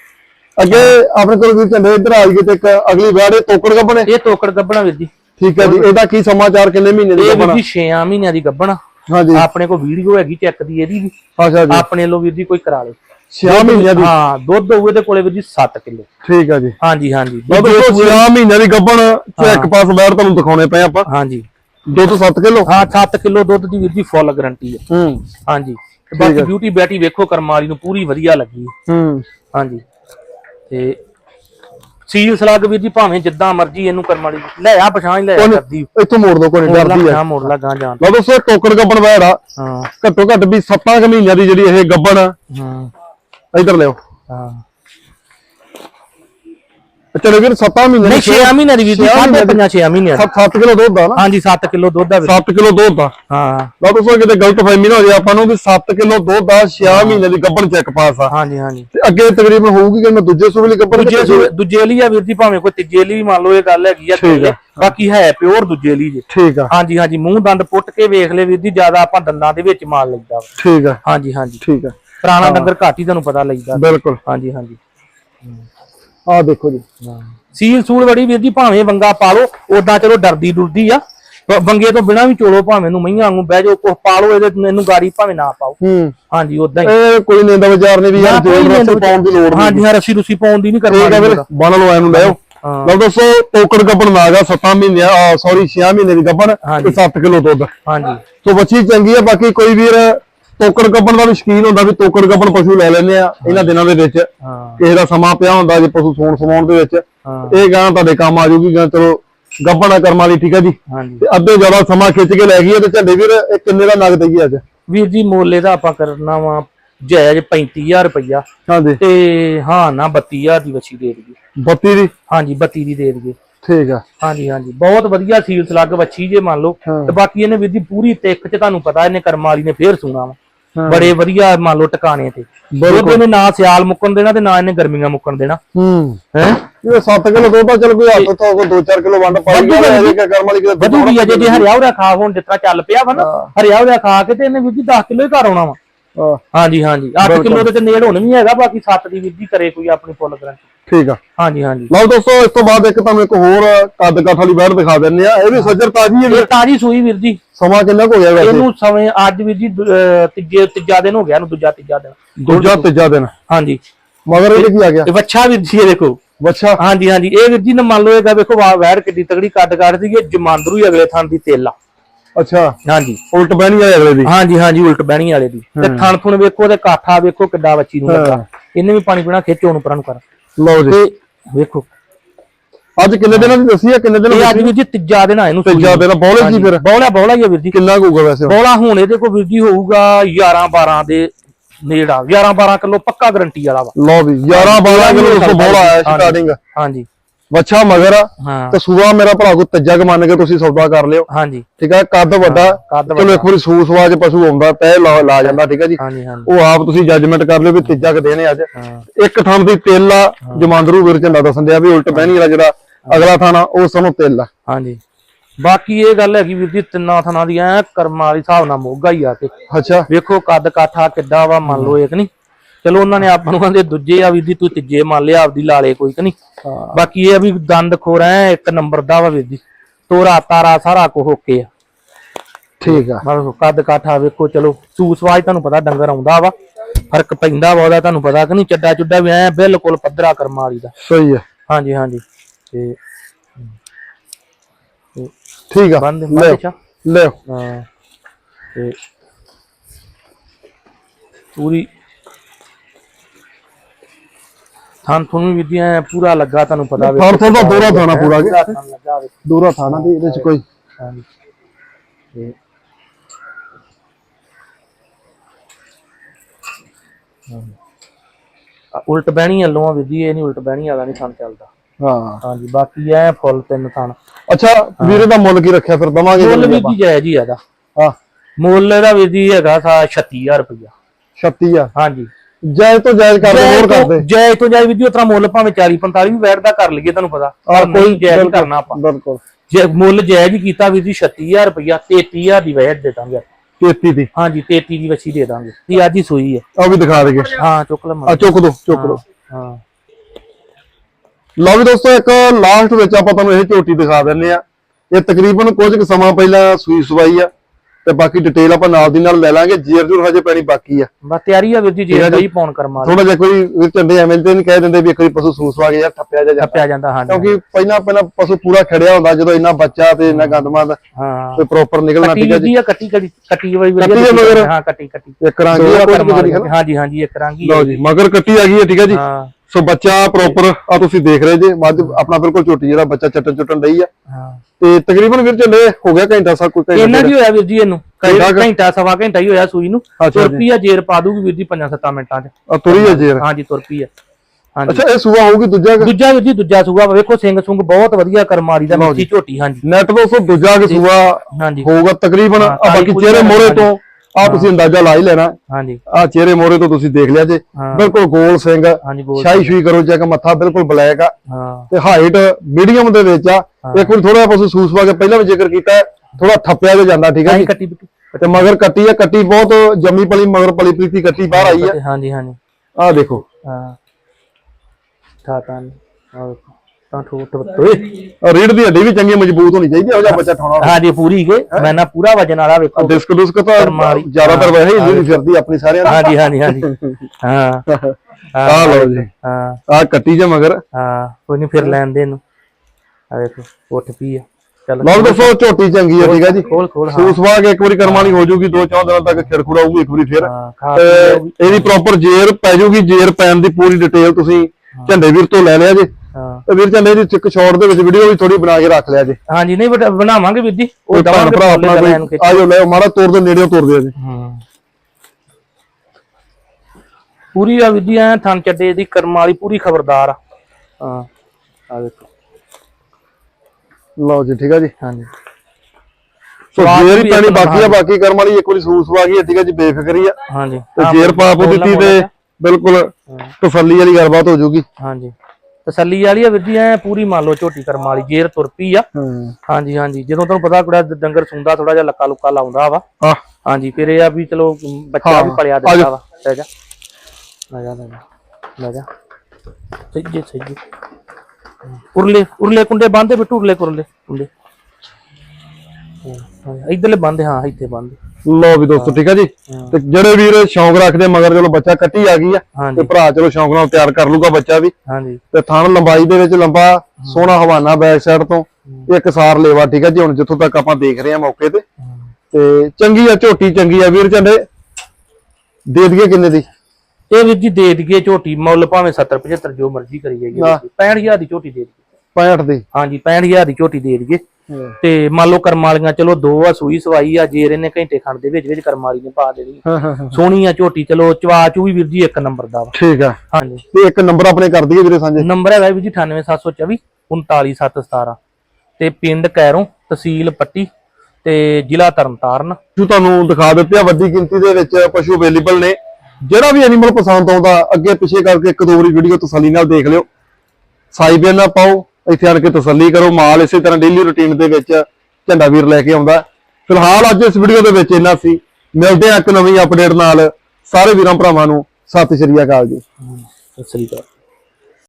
ਅੱਗੇ ਆਪਣੇ ਕੋਲ ਵੀਰ ਝੰਡੇ ਇੱਧਰ ਆ ਗਏ ਤੇ ਇੱਕ ਅਗਲੀ ਵਿਆਹ ਦੇ ਤੋਕੜ ਗੱਬਣੇ। ਇਹ ਤੋਕੜ ਗੱਬਣਾ ਵੀਰ ਜੀ। ਠੀਕ ਹੈ ਜੀ ਇਹਦਾ ਕੀ ਸਮਾਚਾਰ ਕਿੰਨੇ ਮਹੀਨੇ ਦੀ ਇਹ ਜੀ 6 ਮਹੀਨਿਆਂ ਦੀ ਗੱਬਣਾ ਹਾਂਜੀ। ਆਪਣੇ ਕੋਲ ਵੀਡੀਓ ਹੈਗੀ ਚੈੱਕ ਦੀ ਇਹਦੀ ਵੀ। ਅੱਛਾ ਜੀ। ਆਪਣੇ ਲੋ ਵੀਰ ਜੀ ਕੋਈ ਕਰਾ ਲੇ 6 ਮਹੀਨਿਆਂ ਦੀ? ਹਾਂ ਦੁੱਧ ਹੋਵੇ ਤੇ ਕੋਲੇ ਵੀਰ ਜੀ 7 ਕਿਲੋ। ਠੀਕ ਹੈ ਜੀ। ਹਾਂਜੀ ਹਾਂਜੀ। ਬਾਬਾ 6 ਮਹੀਨਿਆਂ ਦੀ ਗੱਬਣ ਤੇ ਇੱਕ ਪਾਸ ਬਾਹਰ ਤੁਹਾਨੂੰ ਦਿਖਾਉਣੇ ਪਏ ਆਪਾਂ। ਹਾਂਜੀ। ਦੋ ਤੋਂ 7 ਕਿਲੋ? ਹਾਂ 7 ਕਿਲੋ ਦੁੱਧ ਦੀ ਵੀਰ ਜੀ ਫੁੱਲ ਗਾਰੰਟੀ ਹੈ। ਹੂੰ। ਹਾਂਜੀ। ਬਾਕੀ ਬਿਊਟੀ ਬੈਟੀ ਵੇਖੋ ਕਰਮਾਲੀ ਨੂੰ ਪੂਰੀ ਵਧੀਆ ਲੱਗੀ। ਹੂੰ। ਹਾਂਜੀ। ਤੇ ਸੀਲ ਸਲੱਗ ਵੀਰ ਜੀ ਭਾਵੇਂ ਜਿੱਦਾਂ ਮਰਜ਼ੀ ਇਹਨੂੰ ਕਰਮਾਲੀ ਲੈ ਆ ਪਛਾਣ ਲੈ ਆ ਕਰਦੀ ਇੱਥੋਂ ਮੋੜ ਦੋ ਕੋਈ ਡਰਦੀ ਹੈ ਆ ਮੋੜ ਲਾ ਗਾਂ ਜਾਣ। ਲਓ ਦੋਸਤੋ ਟੋਕੜ ਗੱਬਣ ਵੈੜ ਆ। ਹਾਂ। ਘੱਟੋ ਘੱਟ ਵੀ 7 ਮਹੀਨਿਆਂ ਦੀ ਜਿਹੜੀ ਇਹ ਗੱਬਣ ਹਾਂ। ਇੱਧਰ ਲਿਓ ਹਾਂ। ਚਲੋ ਵੀਰ 7 ਮਹੀਨੇ ਨਹੀਂ 6 ਮਹੀਨੇ ਦੀ ਵੀਰ ਜੀ ਸਾਢੇ ਪੰਜਾਂ 6 ਮਹੀਨੇ ਦੀ। 7 ਕਿਲੋ ਦੁੱਧ ਆ ਨਾ? ਹਾਂਜੀ 7 ਕਿਲੋ ਦੁੱਧ ਦਾ ਵੀਰ। 7 ਕਿਲੋ ਦੁੱਧ ਆ। ਹਾਂ। ਲਓ ਦੋਸਤੋ ਕਿਤੇ ਗਲਤ ਫਹਿਮੀ ਨਾ ਹੋ ਜਾਏ ਆਪਾਂ ਨੂੰ ਵੀ 7 ਕਿਲੋ ਦੁੱਧ ਆ 6 ਮਹੀਨੇ ਦੀ ਗੱਬਣ ਚੈੱਕ ਪਾਸ ਆ। ਹਾਂਜੀ ਹਾਂਜੀ। ਤੇ ਅੱਗੇ ਤਕਰੀਬਨ ਹੋਊਗੀ ਕਿ ਮੈਂ ਦੂਜੇ ਸੂਬੇ ਲਈ ਗੱਬਣ ਦੂਜੇ ਦੂਜੇ ਲਈ ਆ ਵੀਰ ਜੀ ਭਾਵੇਂ ਕੋਈ ਤੀਜੇ ਲਈ ਵੀ ਮੰਨ ਲਓ ਇਹ ਗੱਲ ਹੈਗੀ ਆ ਠੀਕ ਆ। ਬਾਕੀ ਹੈ ਪਿਓਰ ਦੂਜੇ ਲਈ ਜੇ। ਠੀਕ ਆ। ਹਾਂਜੀ ਹਾਂਜੀ ਮੂੰਹ ਦੰਦ ਪੁੱਟ ਕੇ ਵੇਖ ਲੈ ਵੀਰ ਜੀ ਜ਼ਿਆਦਾ ਆਪਾਂ ਦੰਦਾਂ ਦੇ ਵਿੱਚ ਮਾਲ ਲਈਦਾ। ਠੀਕ ਆ। ਹਾਂਜੀ ਹਾਂਜੀ। ਠੀਕ ਆ। ਪੁਰਾਣਾ ਡੰਗਰ ਘੱਟ ਹੀ ਤੁਹਾਨੂੰ ਪਤਾ ਲਈਦਾ। ਬਿਲਕੁਲ। ਹਾਂਜੀ ਹਾਂਜੀ। ਆਹ ਦੇਖੋ ਜੀ। ਸੀਲ ਸੂਲ ਬੜੀ ਵੀਰ ਜੀ ਭਾਵੇਂ ਵੰਗਾ ਪਾ ਲਓ ਉਦਾਂ ਚਲੋ ਡਰਦੀ ਡੁਰਦੀ ਆ। ਵੰਗੇ ਤੋਂ ਬਿਨਾ ਵੀ ਚੋਲੋ ਭਾਵੇਂ ਨੂੰ ਮਈਆਂ ਵਾਂਗੂ ਬਹਿ ਜਾਓ ਕੁਛ ਪਾ ਲਓ ਇਹਦੇ ਇਹਨੂੰ ਗਾੜੀ ਭਾਵੇਂ ਨਾ ਪਾਓ। ਹਾਂਜੀ ਉਦਾਂ ਹੀ। ਇਹ ਕੋਈ ਨਿੰਦਾ ਵਿਚਾਰ ਨਹੀਂ ਵੀ ਯਾਰ ਜੋਰ ਨੀ ਰਸ ਪਾਉਣ ਦੀ ਲੋੜ ਨਹੀਂ। ਹਾਂਜੀ ਹਾਂ ਰੱਸੀ ਰੁਸੀ ਪਾਉਣ ਦੀ ਨਹੀਂ ਵੀਰ ਬਣ ਲਓ ਐਨੂੰ ਲਿਓ ਹਾਂ। ਲਓ ਦੋਸਤੋ ਟੋਕੜ ਗੱਬਣ ਨਾ ਹੈਗਾ 7 ਮਹੀਨੇ ਸੌਰੀ 6 ਮਹੀਨੇ ਦੀ ਗੱਬਣ ਤੇ 7 ਕਿਲੋ ਦੁੱਧ। ਹਾਂਜੀ। ਸੋ ਬੱਚੀ ਚੰਗੀ ਆ ਬਾਕੀ ਕੋਈ ਵੀਰ ਟੋਕੜ ਗੱਬਣ ਦਾ ਵੀ ਸ਼ਕੀਨ ਹੁੰਦਾ ਵੀ ਟੋਕੜ ਗੱਬਣ ਪਸ਼ੂ ਲੈ ਲੈਂਦੇ ਆ ਇਹਨਾਂ ਦਿਨਾਂ ਦੇ ਵਿੱਚ। ਹਾਂ। ਕਿਸੇ ਦਾ ਸਮਾਂ ਪਿਆ ਹੁੰਦਾ ਜੇ ਪਸ਼ੂ ਸੌਣ ਸਮਾਉਣ ਦੇ ਵਿੱਚ। ਹਾਂ। ਇਹ ਗਾਂ ਤੁਹਾਡੇ ਕੰਮ ਆ ਜੂਗੀ ਗਾਂ ਚਲੋ ਗੱਬਣਾ ਕਰਮਾਂ ਲਈ ਠੀਕ ਹੈ ਜੀ? ਤੇ ਅੱਧੇ ਜ਼ਿਆਦਾ ਸਮਾਂ ਖਿੱਚ ਕੇ ਲੈ ਗਈ ਹੈ ਤੇ ਝੰਡੇ ਵੀਰ ਇਹ ਕਿੰਨੇ ਦਾ ਨਗ ਦਈਏ ਅੱਜ? ਵੀਰ ਜੀ ਮੋਲੇ ਦਾ ਆਪਾਂ ਕਰਨਾ ਵਾ ਜਾਇਜ਼ 35000 ਰੁਪਇਆ ਹਾਂਜੀ। ਤੇ ਹਾਂ ਨਾ 32000 ਦੀ ਵੱਛੀ ਦੇ ਦਈਏ। 32 ਦੀ? ਹਾਂਜੀ 32 ਦੀ ਦੇ ਦਈਏ। ਠੀਕ ਆ। ਹਾਂਜੀ ਹਾਂਜੀ। ਬਹੁਤ ਵਧੀਆ ਸੀਲ ਸਲੱਗ ਵੱਛੀ ਜੇ ਮੰਨ ਲਓ। ਹਾਂ। ਤੇ ਬਾਕੀ ਇਹਨੇ ਵੀਰ ਜੀ ਪੂਰੀ ਤਿੱਖ ਚ ਤੁਹਾਨੂੰ ਪਤਾ ਇਹਨੇ ਕਰਮ ਵਾਲੀ ਨੇ ਫੇਰ ਸੁਣਾ ਵਾ। ਹਾਂ। ਬੜੇ ਵਧੀਆ ਮੰਨ ਲਓ ਟਿਕਾਣੇ ਤੇ। ਦੁੱਧ ਇਹਨੇ ਨਾ ਸਿਆਲ ਮੁੱਕਣ ਦੇਣਾ ਤੇ ਨਾ ਇਹਨੇ ਗਰਮੀਆਂ ਮੁੱਕਣ ਦੇਣਾ। ਹੂੰ। ਹੈ? ਇਹ 7 ਕਿਲੋ ਦੁੱਧ ਤਾਂ ਚਲ ਕੋਈ ਹੱਥ ਤੋਂ ਕੋਈ 2-4 ਕਿਲੋ ਵੰਡ ਪਾਈ। ਇਹ ਕਰਮ ਵਾਲੀ ਕਿਤੇ ਵਧੂਗੀ ਅਜੇ ਜੇ ਹਰਿਆ ਹੋਇਆ ਖਾ ਹੁਣ ਜਿਸ ਤਰ੍ਹਾਂ ਚੱਲ ਪਿਆ ਵਾ ਨਾ ਹਰਿਆ ਹੋਇਆ ਖਾ ਕੇ ਤੇ ਇਹਨੇ ਜੀ 10 ਕਿਲੋ ਹੀ ਘਰ ਆਉਣਾ ਵਾ। ਹਾਂਜੀ ਹਾਂਜੀ। 8 ਕਿਲੋ ਦੇ ਤੇ ਨੇੜ ਹੁਣ ਵੀ ਹੈਗਾ ਬਾਕੀ 7 ਦੀ ਜੀ ਕਰੇ ਕੋਈ ਆਪਣੀ ਫੁੱਲ ਗਰੰਟੀ ਠੀਕ ਆ। ਹਾਂਜੀ ਹਾਂਜੀ। ਲਓ ਦੋਸਤੋ ਇਸ ਤੋਂ ਬਾਅਦ ਇੱਕ ਤੁਹਾਨੂੰ ਇੱਕ ਹੋਰ ਕੱਦ ਕੱਠ ਵਾਲੀ ਬੈਠ ਦਿਖਾ ਦਿੰਨੇ ਆ ਇਹ ਵੀ ਸੱਜਰ ਤਾਜੀ ਹੈ ਇਹ ਤਾਜੀ ਸੂਈ ਵੀਰ ਜੀ। ਸਮਾਂ ਕਿੰਨਾ ਹੋ ਗਿਆ ਵੈਸੇ? ਇਹਨੂੰ ਸਮੇਂ ਅੱਜ ਵੀਰ ਜੀ ਤੀਜੇ ਤੀਜਾ ਦਿਨ ਹੋ ਗਿਆ ਇਹਨੂੰ ਦੂਜਾ ਤੀਜਾ ਦਿਨ। ਦੂਜਾ ਤੀਜਾ ਦਿਨ। ਹਾਂਜੀ। ਮਗਰ ਇਹ ਕੀ ਆ ਗਿਆ? ਇਹ ਵੱਛਾ ਵੀਰ ਜੀ ਇਹ ਦੇਖੋ। ਬੱਚਾ ਹਾਂਜੀ ਹਾਂਜੀ। ਇਹ ਵੀਰ ਜੀ ਨੇ ਮੰਨ ਲਓ ਇਹਦਾ ਵੇਖੋ ਵਾ ਵੈਰ ਕਿੱਡੀ ਤਗੜੀ ਕੱਦ ਕੱਢਦੀ ਹੈ ਜਮਾਂਦਰੂ ਹੀ ਅਗਲੇ ਥਣ ਦੀ ਤੇਲਾ। ਅੱਛਾ। ਹਾਂਜੀ। ਉਲਟ ਬਹਿਣੀ ਆ ਅਗਲੇ ਦੀ। ਹਾਂਜੀ ਹਾਂਜੀ ਉਲਟ ਬਹਿਣੀ ਵਾਲੇ ਦੀ। ਤੇ ਥਣ ਥੁਣ ਵੇਖੋ ਤੇ ਕਾਠਾ ਵੇਖੋ ਕਿੱਡਾ ਬੱਚੀ ਨੂੰ ਲੱਗਾ। ਇਹਨੇ ਵੀ ਪਾਣੀ ਪੀਣਾ ਖਿੱਚੋ ਨੂੰ ਪਰਾਂ ਨੂੰ ਕਰ। ਲਓ ਜੀ। ਤੇ ਵੇਖੋ। ਅੱਜ ਕਿੰਨੇ ਦਿਨਾਂ ਦੀ ਦੱਸੀ ਆ? ਕਿੰਨੇ ਦਿਨ ਇਹ ਅੱਜ ਵੀਰ ਜੀ ਤੀਜਾ ਦਿਨ ਆ ਇਹਨੂੰ ਤੀਜਾ ਦਿਨ ਬੌਲੇ ਜੀ ਫਿਰ। ਬੌਲਾ ਬੌਲਾ ਹੀ ਆ ਵੀਰ ਜੀ। ਕਿੰਨਾ ਹੋਊਗਾ ਵੈਸੇ? ਬੌਲਾ ਹੁਣ ਇਹਦੇ ਕੋਲ ਵੀਰ ਜੀ ਹੋਊਗਾ 11 12 ਦੇ ਨੇੜ। ਆ 11 12 ਕਿਲੋ ਪੱਕਾ ਗਰੰਟੀ ਵਾਲਾ ਵਾ। ਲਓ ਵੀ 11 12 ਕਿਲੋ ਤੋਂ ਬੋਲਾ ਆਇਆ ਸਟਾਰਟਿੰਗ ਹਾਂਜੀ। ਬੱਚਾ ਮਗਰ ਆ ਹਾਂ। ਤੇ ਸੂਆ ਮੇਰਾ ਭਰਾ ਕੋ ਤੱਜਾ ਕ ਮੰਨ ਕੇ ਤੁਸੀਂ ਸੌਦਾ ਕਰ ਲਿਓ। ਹਾਂਜੀ। ਠੀਕ ਆ ਕੱਦ ਵੱਡਾ ਚਲੋ ਇੱਕ ਵਾਰੀ ਸੂ ਸਵਾਜ ਪਸ਼ੂ ਆਉਂਦਾ ਤੈ ਲਾ ਜਾਂਦਾ ਠੀਕ ਆ ਜੀ। ਉਹ ਆਪ ਤੁਸੀਂ ਜੱਜਮੈਂਟ ਕਰ ਲਿਓ ਵੀ ਤੀਜਾ ਕ ਦੇਣੇ ਅੱਜ। ਇੱਕ ਥਾਂ ਦੀ ਤਿਲ ਆ ਜਮਾਂਦਰੂ ਵੀਰ ਝੰਡਾ ਦੱਸਣ ਦਿਆ ਵੀ ਉਲਟ ਬਹਿਣੀ ਵਾਲਾ ਜਿਹੜਾ ਅਗਲਾ ਥਾਣਾ ਉਹ ਸਾਨੂੰ ਤਿਲ ਆ। ਹਾਂਜੀ। ਬਾਕੀ ਇਹ ਗੱਲ ਹੈਗੀ ਵੀਰ ਜੀ ਤਿੰਨਾਂ ਥਣਾ ਦੀ ਐ ਕਰਮਾਂ ਵਾਲੀ ਹਿਸਾਬ ਨਾਲ ਮੋਗਾ ਹੀ ਆ ਕੇ। ਅੱਛਾ। ਵੇਖੋ ਕੱਦ ਕਾਠਾ ਕਿੱਡਾ ਵਾ ਮੰਨ ਲਓ ਇੱਕ ਨਹੀਂ ਚਲੋ ਉਹਨਾਂ ਨੇ ਆਪਾਂ ਨੂੰ ਕਹਿੰਦੇ ਦੂਜੇ ਆ ਵੀਰ ਜੀ ਤੂੰ ਤੀਜੇ ਮੰਨ ਲਿਆ ਆਪਦੀ ਲਾਲੇ ਕੋਈ ਕਿ ਨਹੀਂ। ਬਾਕੀ ਇਹ ਆ ਵੀ ਦੰਦ ਖੋਰ ਐ ਇੱਕ ਨੰਬਰ ਦਾ ਵਾ ਵੀਰ ਤੋਰਾ ਤਾਰਾ ਸਾਰਾ ਕੁਝ ਓਕੇ ਆ। ਠੀਕ ਆ। ਮਤਲਬ ਕੱਦ ਕਾਠਾ ਵੇਖੋ ਚਲੋ। ਸੂਸਵਾਜ ਤੁਹਾਨੂੰ ਪਤਾ ਡੰਗਰ ਆਉਂਦਾ ਵਾ ਫ਼ਰਕ ਪੈਂਦਾ ਵਾ ਉਹਦਾ ਤੁਹਾਨੂੰ ਪਤਾ ਕਿ ਨਹੀਂ ਚੱਡਾ ਚੁੱਡਾ ਵੀ ਐ ਬਿਲਕੁਲ ਪੱਧਰਾ ਕਰਮਾਂ ਵਾਲੀ ਦਾ। ਸਹੀ ਆ। ਹਾਂਜੀ ਹਾਂਜੀ। ਤੇ ਠੀਕ ਆ। ਬੰਦ ਚਾ ਲੈ ਹਾਂ। ਤੇ ਪੂਰੀ ਥਾਂ ਤੁਹਾਨੂੰ ਵੀ ਦਿਆਂ ਪੂਰਾ ਲੱਗਾ ਤੁਹਾਨੂੰ ਪਤਾ ਵੇ ਥਾਣ ਦਾ ਦੋਹਰਾ ਥਾਣਾ ਪੂਰਾ ਕੇ। ਥਾਂ ਵੇ ਦੂਰਾ ਥਾਣਾ ਦੀ ਇਹਦੇ ਚ ਕੋਈ। ਹਾਂਜੀ। ਤੇ ਉਲਟ ਬਹਿਣੀ ਵੱਲੋਂ ਆ ਵਿਧੀ ਇਹ ਨਹੀਂ ਉਲਟ ਬਹਿਣੀ ਵਾਲਾ ਨਹੀਂ ਥਾਂ ਚੱਲਦਾ। ਹਾਂ। ਹਾਂਜੀ ਬਾਕੀ ਐ ਫੁੱਲ ਤਿੰਨ ਥਾਂ ਅੱਛਾ ਵੀਰੇ ਦਾ ਮੁੱਲ ਕੀ ਰੱਖਿਆ ਫਿਰ ਦਵਾਂਗੇ ਮੁੱਲ ਵੀ ਜੀ ਜਾਇਜ਼ ਹੀ ਆਦਾ ਹਾਂ। ਮੁੱਲ ਇਹਦਾ ਵੀ ਜੀ ਹੈਗਾ ਸਾ 36000 ਰੁਪਇਆ 36 ਆ ਹਾਂਜੀ। ਜਾਇਜ਼ ਤੋਂ ਜਾਇਜ਼ ਕਰ ਦੇ ਹੋਰ ਕਰ ਦੇ। ਜੈ ਤੋਂ ਜੈ ਵੀਡੀਓ ਤਰਾ ਮੁੱਲ ਭਾਵੇਂ 40 45 ਵੀ ਬੈਠਦਾ ਕਰ ਲਈਏ ਤੁਹਾਨੂੰ ਪਤਾ। ਪਰ ਕੋਈ ਜਾਇਜ਼ ਕਰਨਾ ਆਪਾਂ। ਬਿਲਕੁਲ। ਜੇ ਮੁੱਲ ਜਾਇਜ਼ ਹੀ ਕੀਤਾ ਵੀ ਜੀ 36000 ਰੁਪਇਆ 33000 ਦੀ ਵੈਟ ਦੇ ਦਾਂਗੇ। 33 ਦੀ। ਹਾਂਜੀ 33 ਦੀ ਵੱਛੀ ਦੇ ਦਾਂਗੇ। ਇਹ ਅੱਜ ਹੀ ਸੂਈ ਹੈ। ਆ ਵੀ ਦਿਖਾ ਦੇਗੇ ਹਾਂ ਚੁੱਕ ਲੈ ਆ ਚੁੱਕ ਦੋ ਚੁੱਕ ਦੋ। ਹਾਂ। ਲਓ ਵੀ ਦੋਸਤੋ ਇੱਕ ਲਾਸਟ ਵਿੱਚ ਆਪਾਂ ਤੁਹਾਨੂੰ ਇਹ ਝੋਟੀ ਦਿਖਾ ਦਿੰਨੇ ਆ ਇਹ ਤਕਰੀਬਨ ਕੁਝ ਸਮਾਂ ਪਹਿਲਾਂ ਸੂਈ ਸਵਾਈ ਆ। ਤੇ ਬਾਕੀ ਡਿਟੇਲ ਆਪਾਂ ਨਾਲ ਦੀ ਨਾਲ ਲੈ ਲਾਂਗੇ ਜੇਰ ਜੂਰ ਹਜੇ ਪੈਣੀ ਬਾਕੀ ਆ। ਬਸ ਤਿਆਰੀ ਆ ਵੀਰ ਜੀ ਜੇ ਕੋਈ ਪਾਉਣ ਕਰਮਾ ਥੋੜਾ ਜਿਹਾ ਕੋਈ ਵੀਰ ਝੰਡੇ ਐਵੇਂ ਤੇ ਨਹੀਂ ਕਹਿ ਦਿੰਦੇ ਵੀ ਇੱਕ ਵਾਰੀ ਪਸ਼ੂ ਸੂ ਸਵਾ ਕੇ ਯਾਰ ਠੱਪਿਆ ਜਾ ਜਾਂਦਾ। ਹਾਂਜੀ ਕਿਉਂਕਿ ਪਹਿਲਾਂ ਪਹਿਲਾਂ ਪਸ਼ੂ ਪੂਰਾ ਖੜਿਆ ਹੁੰਦਾ ਜਦੋਂ ਇੰਨਾ ਬੱਚਾ ਤੇ ਇੰਨਾ ਗੰਦਮੰਦ ਹਾਂ। ਤੇ ਪ੍ਰੋਪਰ ਨਿਕਲਣਾ ਠੀਕ ਹੈ ਜੀ। ਕੱਟੀ ਕੱਟੀ ਕੱਟੀ ਵਾਲੀ ਕੱਟੀ ਹੈ? ਹਾਂ ਕੱਟੀ ਕੱਟੀ। ਇੱਕ ਰੰਗੀ ਆ ਹੈ ਨਾ? ਹਾਂਜੀ ਹਾਂਜੀ ਇੱਕ ਰੰਗੀ ਲਓ ਜੀ ਮਗਰ ਕੱਟੀ ਆ ਗਈ ਹੈ ਠੀਕ ਹੈ ਜੀ। ਹਾਂ। ਸੋ ਬੱਚਾ ਪ੍ਰੋਪਰ ਆ ਤੁਸੀਂ ਦੇਖ ਰਹੇ ਜੇ ਮੱਝ ਆਪਣਾ ਬਿਲਕੁਲ ਝੋਟੀ ਜਿਹੜਾ ਬੱਚਾ ਚੱਟਣ ਚੁੱਟਣ ਡਈ ਆ। ਹਾਂ। ਤੇ ਤਕਰੀਬਨ ਵੀਰ ਚੱਲੇ ਹੋ ਗਿਆ ਘੰਟਾ ਸਾ ਕੋਈ ਘੰਟਾ ਇਹਨਾਂ ਦੀ ਹੋਇਆ ਵੀਰ ਜੀ ਇਹਨੂੰ? ਘੰਟਾ ਸਵਾ ਘੰਟਾ ਹੀ ਹੋਇਆ ਸੂਈ ਨੂੰ। ਤੁਰਪੀ ਆ ਜੇਰ ਪਾ ਦੂਗੀ ਵੀਰ ਜੀ 5-7 ਮਿੰਟਾਂ 'ਚ। ਆ ਤੁਰੀ ਹੈ ਜੇਰ। ਹਾਂਜੀ ਤੁਰਪੀ ਆ। ਹਾਂਜੀ। ਅੱਛਾ ਇਹ ਸੂਆ ਹੋਊਗੀ ਦੂਜਾ ਦੂਜਾ ਵੀਰ ਜੀ ਦੂਜਾ ਸੂਆ ਵੇਖੋ ਸਿੰਘ ਸੁੰਗ ਬਹੁਤ ਵਧੀਆ ਕਰਮਾਰੀ ਦਾ ਮਿੱਠੀ ਝੋਟੀ ਹਾਂਜੀ। ਨੈਟ ਦੋਸਤੋ ਦੂਜਾ ਕਿ ਸੂਆ ਹਾਂਜੀ। ਹੋਊਗਾ ਤਕਰੀਬਨ ਆ ਬਾਕੀ ਚਿਹਰੇ ਮੋਰੇ ਤੋਂ ਆ ਤੁਸੀਂ ਅੰਦਾਜ਼ਾ ਲਾ ਹੀ ਲੈਣਾ। ਹਾਂਜੀ। ਆ ਚਿਹਰੇ ਮੋਰੇ ਤੋਂ ਤੁਸੀਂ ਦੇਖ ਲਿਆ ਜੇ। ਬਿਲਕੁਲ ਗੋਲ ਸਿੰਘ ਸ਼ਾਈ ਸ਼ੂਈ ਕਰੋ ਚੈੱਕ ਮੱਥਾ ਬਿਲਕੁਲ ਬਲੈਕ ਆ। ਤੇ ਹਾਈਟ ਮੀਡੀਅਮ ਦੇ ਵਿੱਚ ਆ। ਇੱਕ ਵਾਰ ਥੋੜਾ ਜਿਹਾ ਸੂਸ ਪਾ ਕੇ ਪਹਿਲਾਂ ਵੀ ਜ਼ਿਕਰ ਕੀਤਾ ਥੋੜਾ ਠੱਪਿਆ ਜਿਹਾ ਜਾਂਦਾ ਠੀਕ ਹੈ ਕਾਈ ਜੀ? ਕੱਟੀ ਤੇ ਮਗਰ ਕੱਟੀ ਆ ਕੱਟੀ ਬਹੁਤ ਜੰਮੀ ਪਲੀ ਮਗਰ ਪਲੀ ਪ੍ਰੀਤੀ ਕੱਟੀ ਬਾਹਰ ਆਈ ਆ। ਹਾਂਜੀ ਹਾਂਜੀ। ਆ ਦੇਖੋ। ਹਾਂ। ਠਾ ਤਾਂ ਆਹ ਤਾਂ ਠੋਟ ਆਹ ਰੀੜ ਦੀ ਹੱਡੀ ਵੀ ਚੰਗੀ ਮਜ਼ਬੂਤ ਹੋਣੀ ਚਾਹੀਦੀ ਇਹੋ ਜਿਹਾ ਬੱਚਾ ਠਾਉਣਾ ਹਾਂਜੀ ਪੂਰੀ ਗਏ ਮੈਂ ਨਾ ਪੂਰਾ ਵਜਨ ਵਾਲਾ ਵੇਖੋ। ਡਿਸਕ ਡੁਸਕ ਤਾਂ। ਜ਼ਿਆਦਾਤਰ ਵੈਸੇ ਹੀ ਜਿਹੜੀ ਫਿਰਦੀ ਆਪਣੀ ਸਾਰਿਆਂ ਦੀ। ਹਾਂਜੀ ਹਾਂਜੀ ਹਾਂਜੀ। ਹਾਂ। ਆ ਲਓ ਜੀ। ਹਾਂ। ਆ ਕੱਟੀ ਜੇ ਮਗਰ। ਹਾਂ ਕੋਈ ਨਹੀਂ ਫਿਰ ਲੈਣ ਦੇ ਇਹਨੂੰ। ਆ ਵੇਖੋ ਉੱਠ ਪਈ ਆ। ਚੱਲ ਲਓ ਦੱਸੋ ਝੋਟੀ ਚੰਗੀ ਆ ਠੀਕ ਹੈ ਜੀ? ਖੋਲ ਖੋਲ ਹਾਂ। ਕੇ ਇੱਕ ਵਾਰੀ ਕਰਮਾਣੀ ਹੋ ਜਾਊਗੀ ਦੋ ਚੌਂ ਦਿਨਾਂ ਤੱਕ ਖਿੜਖੁੜਾ ਆਊਗੀ ਇੱਕ ਵਾਰੀ ਫਿਰ। ਇਹਦੀ ਪ੍ਰੋਪਰ ਜੇਰ ਪੈ ਜਾਊਗੀ ਜੇਰ ਪੈਣ ਦੀ ਪੂਰੀ ਡਿਟੇਲ ਤੁਸੀਂ ਝੰਡੇ ਵੀਰ ਤੋਂ ਲੈ ਲਿਆ ਜੇ। ਹਾਂ। ਤੇ ਵੀਰ ਝੰਡੇ ਦੀ ਇੱਕ ਸ਼ਾਰਟ ਦੇ ਵਿੱਚ ਵੀਡੀਓ ਵੀ ਥੋੜੀ ਬਣਾ ਕੇ ਰੱਖ ਲਿਆ ਜੇ। ਹਾਂਜੀ ਨਹੀਂ ਬਟ ਬਣਾਵਾਂਗੇ ਵੀਰ ਜੀ। ਭੈਣ ਭਰਾ ਆਪਣਾ ਕੋਈ ਆਜੋ ਲੈ ਮਾਰਾ ਤੋੜ ਦੇ ਨੇੜਿਓਂ ਤੋੜ ਦੇ ਜੀ। ਹਾਂ। ਪੂਰੀ ਆ ਵਿਧੀ ਐ ਥਣ ਚੱਡੇ ਦੀ ਕਰਮ ਵਾਲੀ ਪੂਰੀ ਖਬਰਦਾਰ ਆ। ਹਾਂ ਆ ਦੇਖੋ। ਲਓ ਜੀ ਠੀਕ ਆ ਜੀ। ਹਾਂਜੀ। ਸੋ ਜੇਰ ਪੈਣੀ ਇੱਕ ਬਾਕੀ ਆ ਬਾਕੀ ਕਰਮ ਵਾਲੀ ਇੱਕ ਵਾਰੀ ਸੂਸ ਵਾ ਗਈ ਹੈ, ਠੀਕ ਆ ਜੀ ਬੇਫਿਕਰੀ ਆ। ਹਾਂਜੀ। ਤੇ ਹਾਂ, ਜੇਰ ਪਾਪ ਦਿੱਤੀ ਤੇ। ਬਿਲਕੁਲ ਤਸੱਲੀ ਵਾਲੀ ਗੱਲਬਾਤ ਹੋ ਹਾਂਜੀ। ਤਸੱਲੀ ਵਾਲੀ ਆ ਵਿਧੀ ਐ ਪੂਰੀ ਮੰਨ ਲਓ ਝੋਟੀ ਕਰਮ ਵਾਲੀ ਜੇਰ ਤੁਰ ਪਈ ਆ। ਹਾਂ। ਹਾਂਜੀ ਹਾਂਜੀ ਜਦੋਂ ਤੁਹਾਨੂੰ ਪਤਾ ਕੁੜਾ ਡੰਗਰ ਸੁੰਦਾ ਥੋੜਾ ਜਿਹਾ ਲੱਕਾ ਲੁੱਕਾ ਲਾਉਂਦਾ ਵਾ। ਆ ਹਾਂਜੀ ਫਿਰ ਇਹ ਆ ਵੀ ਚਲੋ ਬੱਚਾ ਵੀ ਪਲਿਆ ਦਿੰਦਾ ਜਾ। ਵਾ। ਲੈ ਜਾ। ਲੈ ਜਾ ਲੈ ਜਾ। ਜਾ। ਸੱਜੇ ਸੱਜੇ ਉਰਲੇ ਉਰਲੇ ਕੁੰਡੇ ਬੰਦੇ ਬਿੱਟੂ ਉਰਲੇ ਕੁਰਲੇ ਕੁੰਡੇ ਇਧਰਲੇ ਬੰਦੇ ਹਾਂ ਇੱਥੇ ਬੰਦੇ ਲਓ ਵੀ ਦੋਸਤੋ ਠੀਕ ਆ ਜੀ? ਤੇ ਜਿਹੜੇ ਵੀਰ ਸ਼ੌਂਕ ਰੱਖਦੇ ਮਗਰ ਚਲੋ ਬੱਚਾ ਕੱਟੀ ਆ ਗਈ ਆ ਤੇ ਭਰਾ ਚਲੋ ਸ਼ੌਂਕ ਨਾਲ ਤਿਆਰ ਕਰ ਲੂਗਾ ਬੱਚਾ ਵੀ। ਹਾਂਜੀ ਤੇ ਥਣ ਲੰਬਾਈ ਦੇ ਵਿੱਚ ਲੰਬਾ ਸੋਹਣਾ ਹਵਾਨਾ ਬੈਕ ਸਾਈਡ ਤੋਂ ਇੱਕ ਸਾਰ ਲੇਵਾ ਠੀਕ ਆ ਜੀ? ਹੁਣ ਜਿੱਥੋਂ ਤੱਕ ਆਪਾਂ ਦੇਖ ਰਹੇ ਹਾਂ ਮੌਕੇ ਤੇ। ਤੇ ਚੰਗੀ ਆ ਝੋਟੀ ਚੰਗੀ ਆ। ਵੀਰ ਚੰਡੇ ਦੇ ਦਈਏ ਕਿੰਨੇ ਦੀ? ਇਹ ਵੀਰ ਜੀ ਦੇ ਦਈਏ ਝੋਟੀ ਮੁੱਲ ਭਾਵੇਂ 70 75 ਜੋ ਮਰਜ਼ੀ ਕਰੀ ਜਾਈਏ ਵੀਰ ਜੀ। 65000 ਦੀ ਝੋਟੀ ਦੇ ਦਈਏ। 65 ਦੀ। ਹਾਂਜੀ 65000 ਦੀ ਝੋਟੀ ਦੇ ਦਈਏ। ਤੇ ਮੰਨ ਲਓ ਕਰਮ ਵਾਲੀਆਂ ਚਲੋ ਦੋ ਆ ਸੂਈ ਸਵਾਈ ਆ ਜੇਰ ਇਹਨੇ ਘੰਟੇ ਖੰਡ ਦੇ ਵਿੱਚ ਵਿੱਚ ਕਰਮ ਵਾਲੀ ਨੇ ਪਾ ਦੇਣੀ। ਹਾਂ ਹਾਂ ਹਾਂ। ਸੋਹਣੀ ਆ ਝੋਟੀ ਚਲੋ ਚਵਾ ਚੂ ਵੀ ਵੀਰ ਜੀ ਇੱਕ ਨੰਬਰ ਦਾ ਵਾ। ਠੀਕ ਆ। ਹਾਂਜੀ। ਤੇ ਇੱਕ ਨੰਬਰ ਆਪਣੇ ਕਰ ਦਈਏ ਵੀਰੇ ਸਾਂਝੇ। ਨੰਬਰ ਹੈਗਾ ਵੀਰ ਜੀ 98724 39717 ਤੇ ਪਿੰਡ ਕੈਰੋਂ ਤਹਿਸੀਲ ਪੱਟੀ ਤੇ ਜ਼ਿਲ੍ਹਾ ਤਰਨਤਾਰਨ। ਜੋ ਤੁਹਾਨੂੰ ਦਿਖਾ ਦਿੱਤੇ ਆ ਵੱਡੀ ਗਿਣਤੀ ਦੇ ਵਿੱਚ ਪਸ਼ੂ ਅਵੇਲੇਬਲ ਨੇ। ਜਿਹੜਾ ਵੀ ਐਨੀਮਲ ਪਸੰਦ ਆਉਂਦਾ ਅੱਗੇ ਪਿੱਛੇ ਕਰਕੇ ਇੱਕ ਦੋ ਵਾਰੀ ਵੀਡੀਓ ਤਸੱਲੀ ਨਾਲ ਦੇਖ ਲਿਓ। ਸਾਈ ਬਿਆਨ ਨਾ ਪਾਓ ਇੱਥੇ ਆਣ ਕੇ ਤਸੱਲੀ ਕਰੋ, ਮਾਲ ਇਸੇ ਤਰ੍ਹਾਂ ਡੇਲੀ ਰੁਟੀਨ ਦੇ ਵਿੱਚ ਝੰਡਾ ਵੀਰ ਲੈ ਕੇ ਆਉਂਦਾ। ਫਿਲਹਾਲ ਅੱਜ ਇਸ ਵੀਡੀਓ ਦੇ ਵਿੱਚ ਇੰਨਾ ਸੀ। ਮਿਲਦੇ ਹਾਂ ਇੱਕ ਨਵੀਂ ਅਪਡੇਟ ਨਾਲ। ਸਾਰੇ ਵੀਰਾਂ ਭਰਾਵਾਂ ਨੂੰ ਸਤਿ ਸ਼੍ਰੀ ਅਕਾਲ ਜੀ। ਸਤਿ ਸ੍ਰੀ ਅਕਾਲ।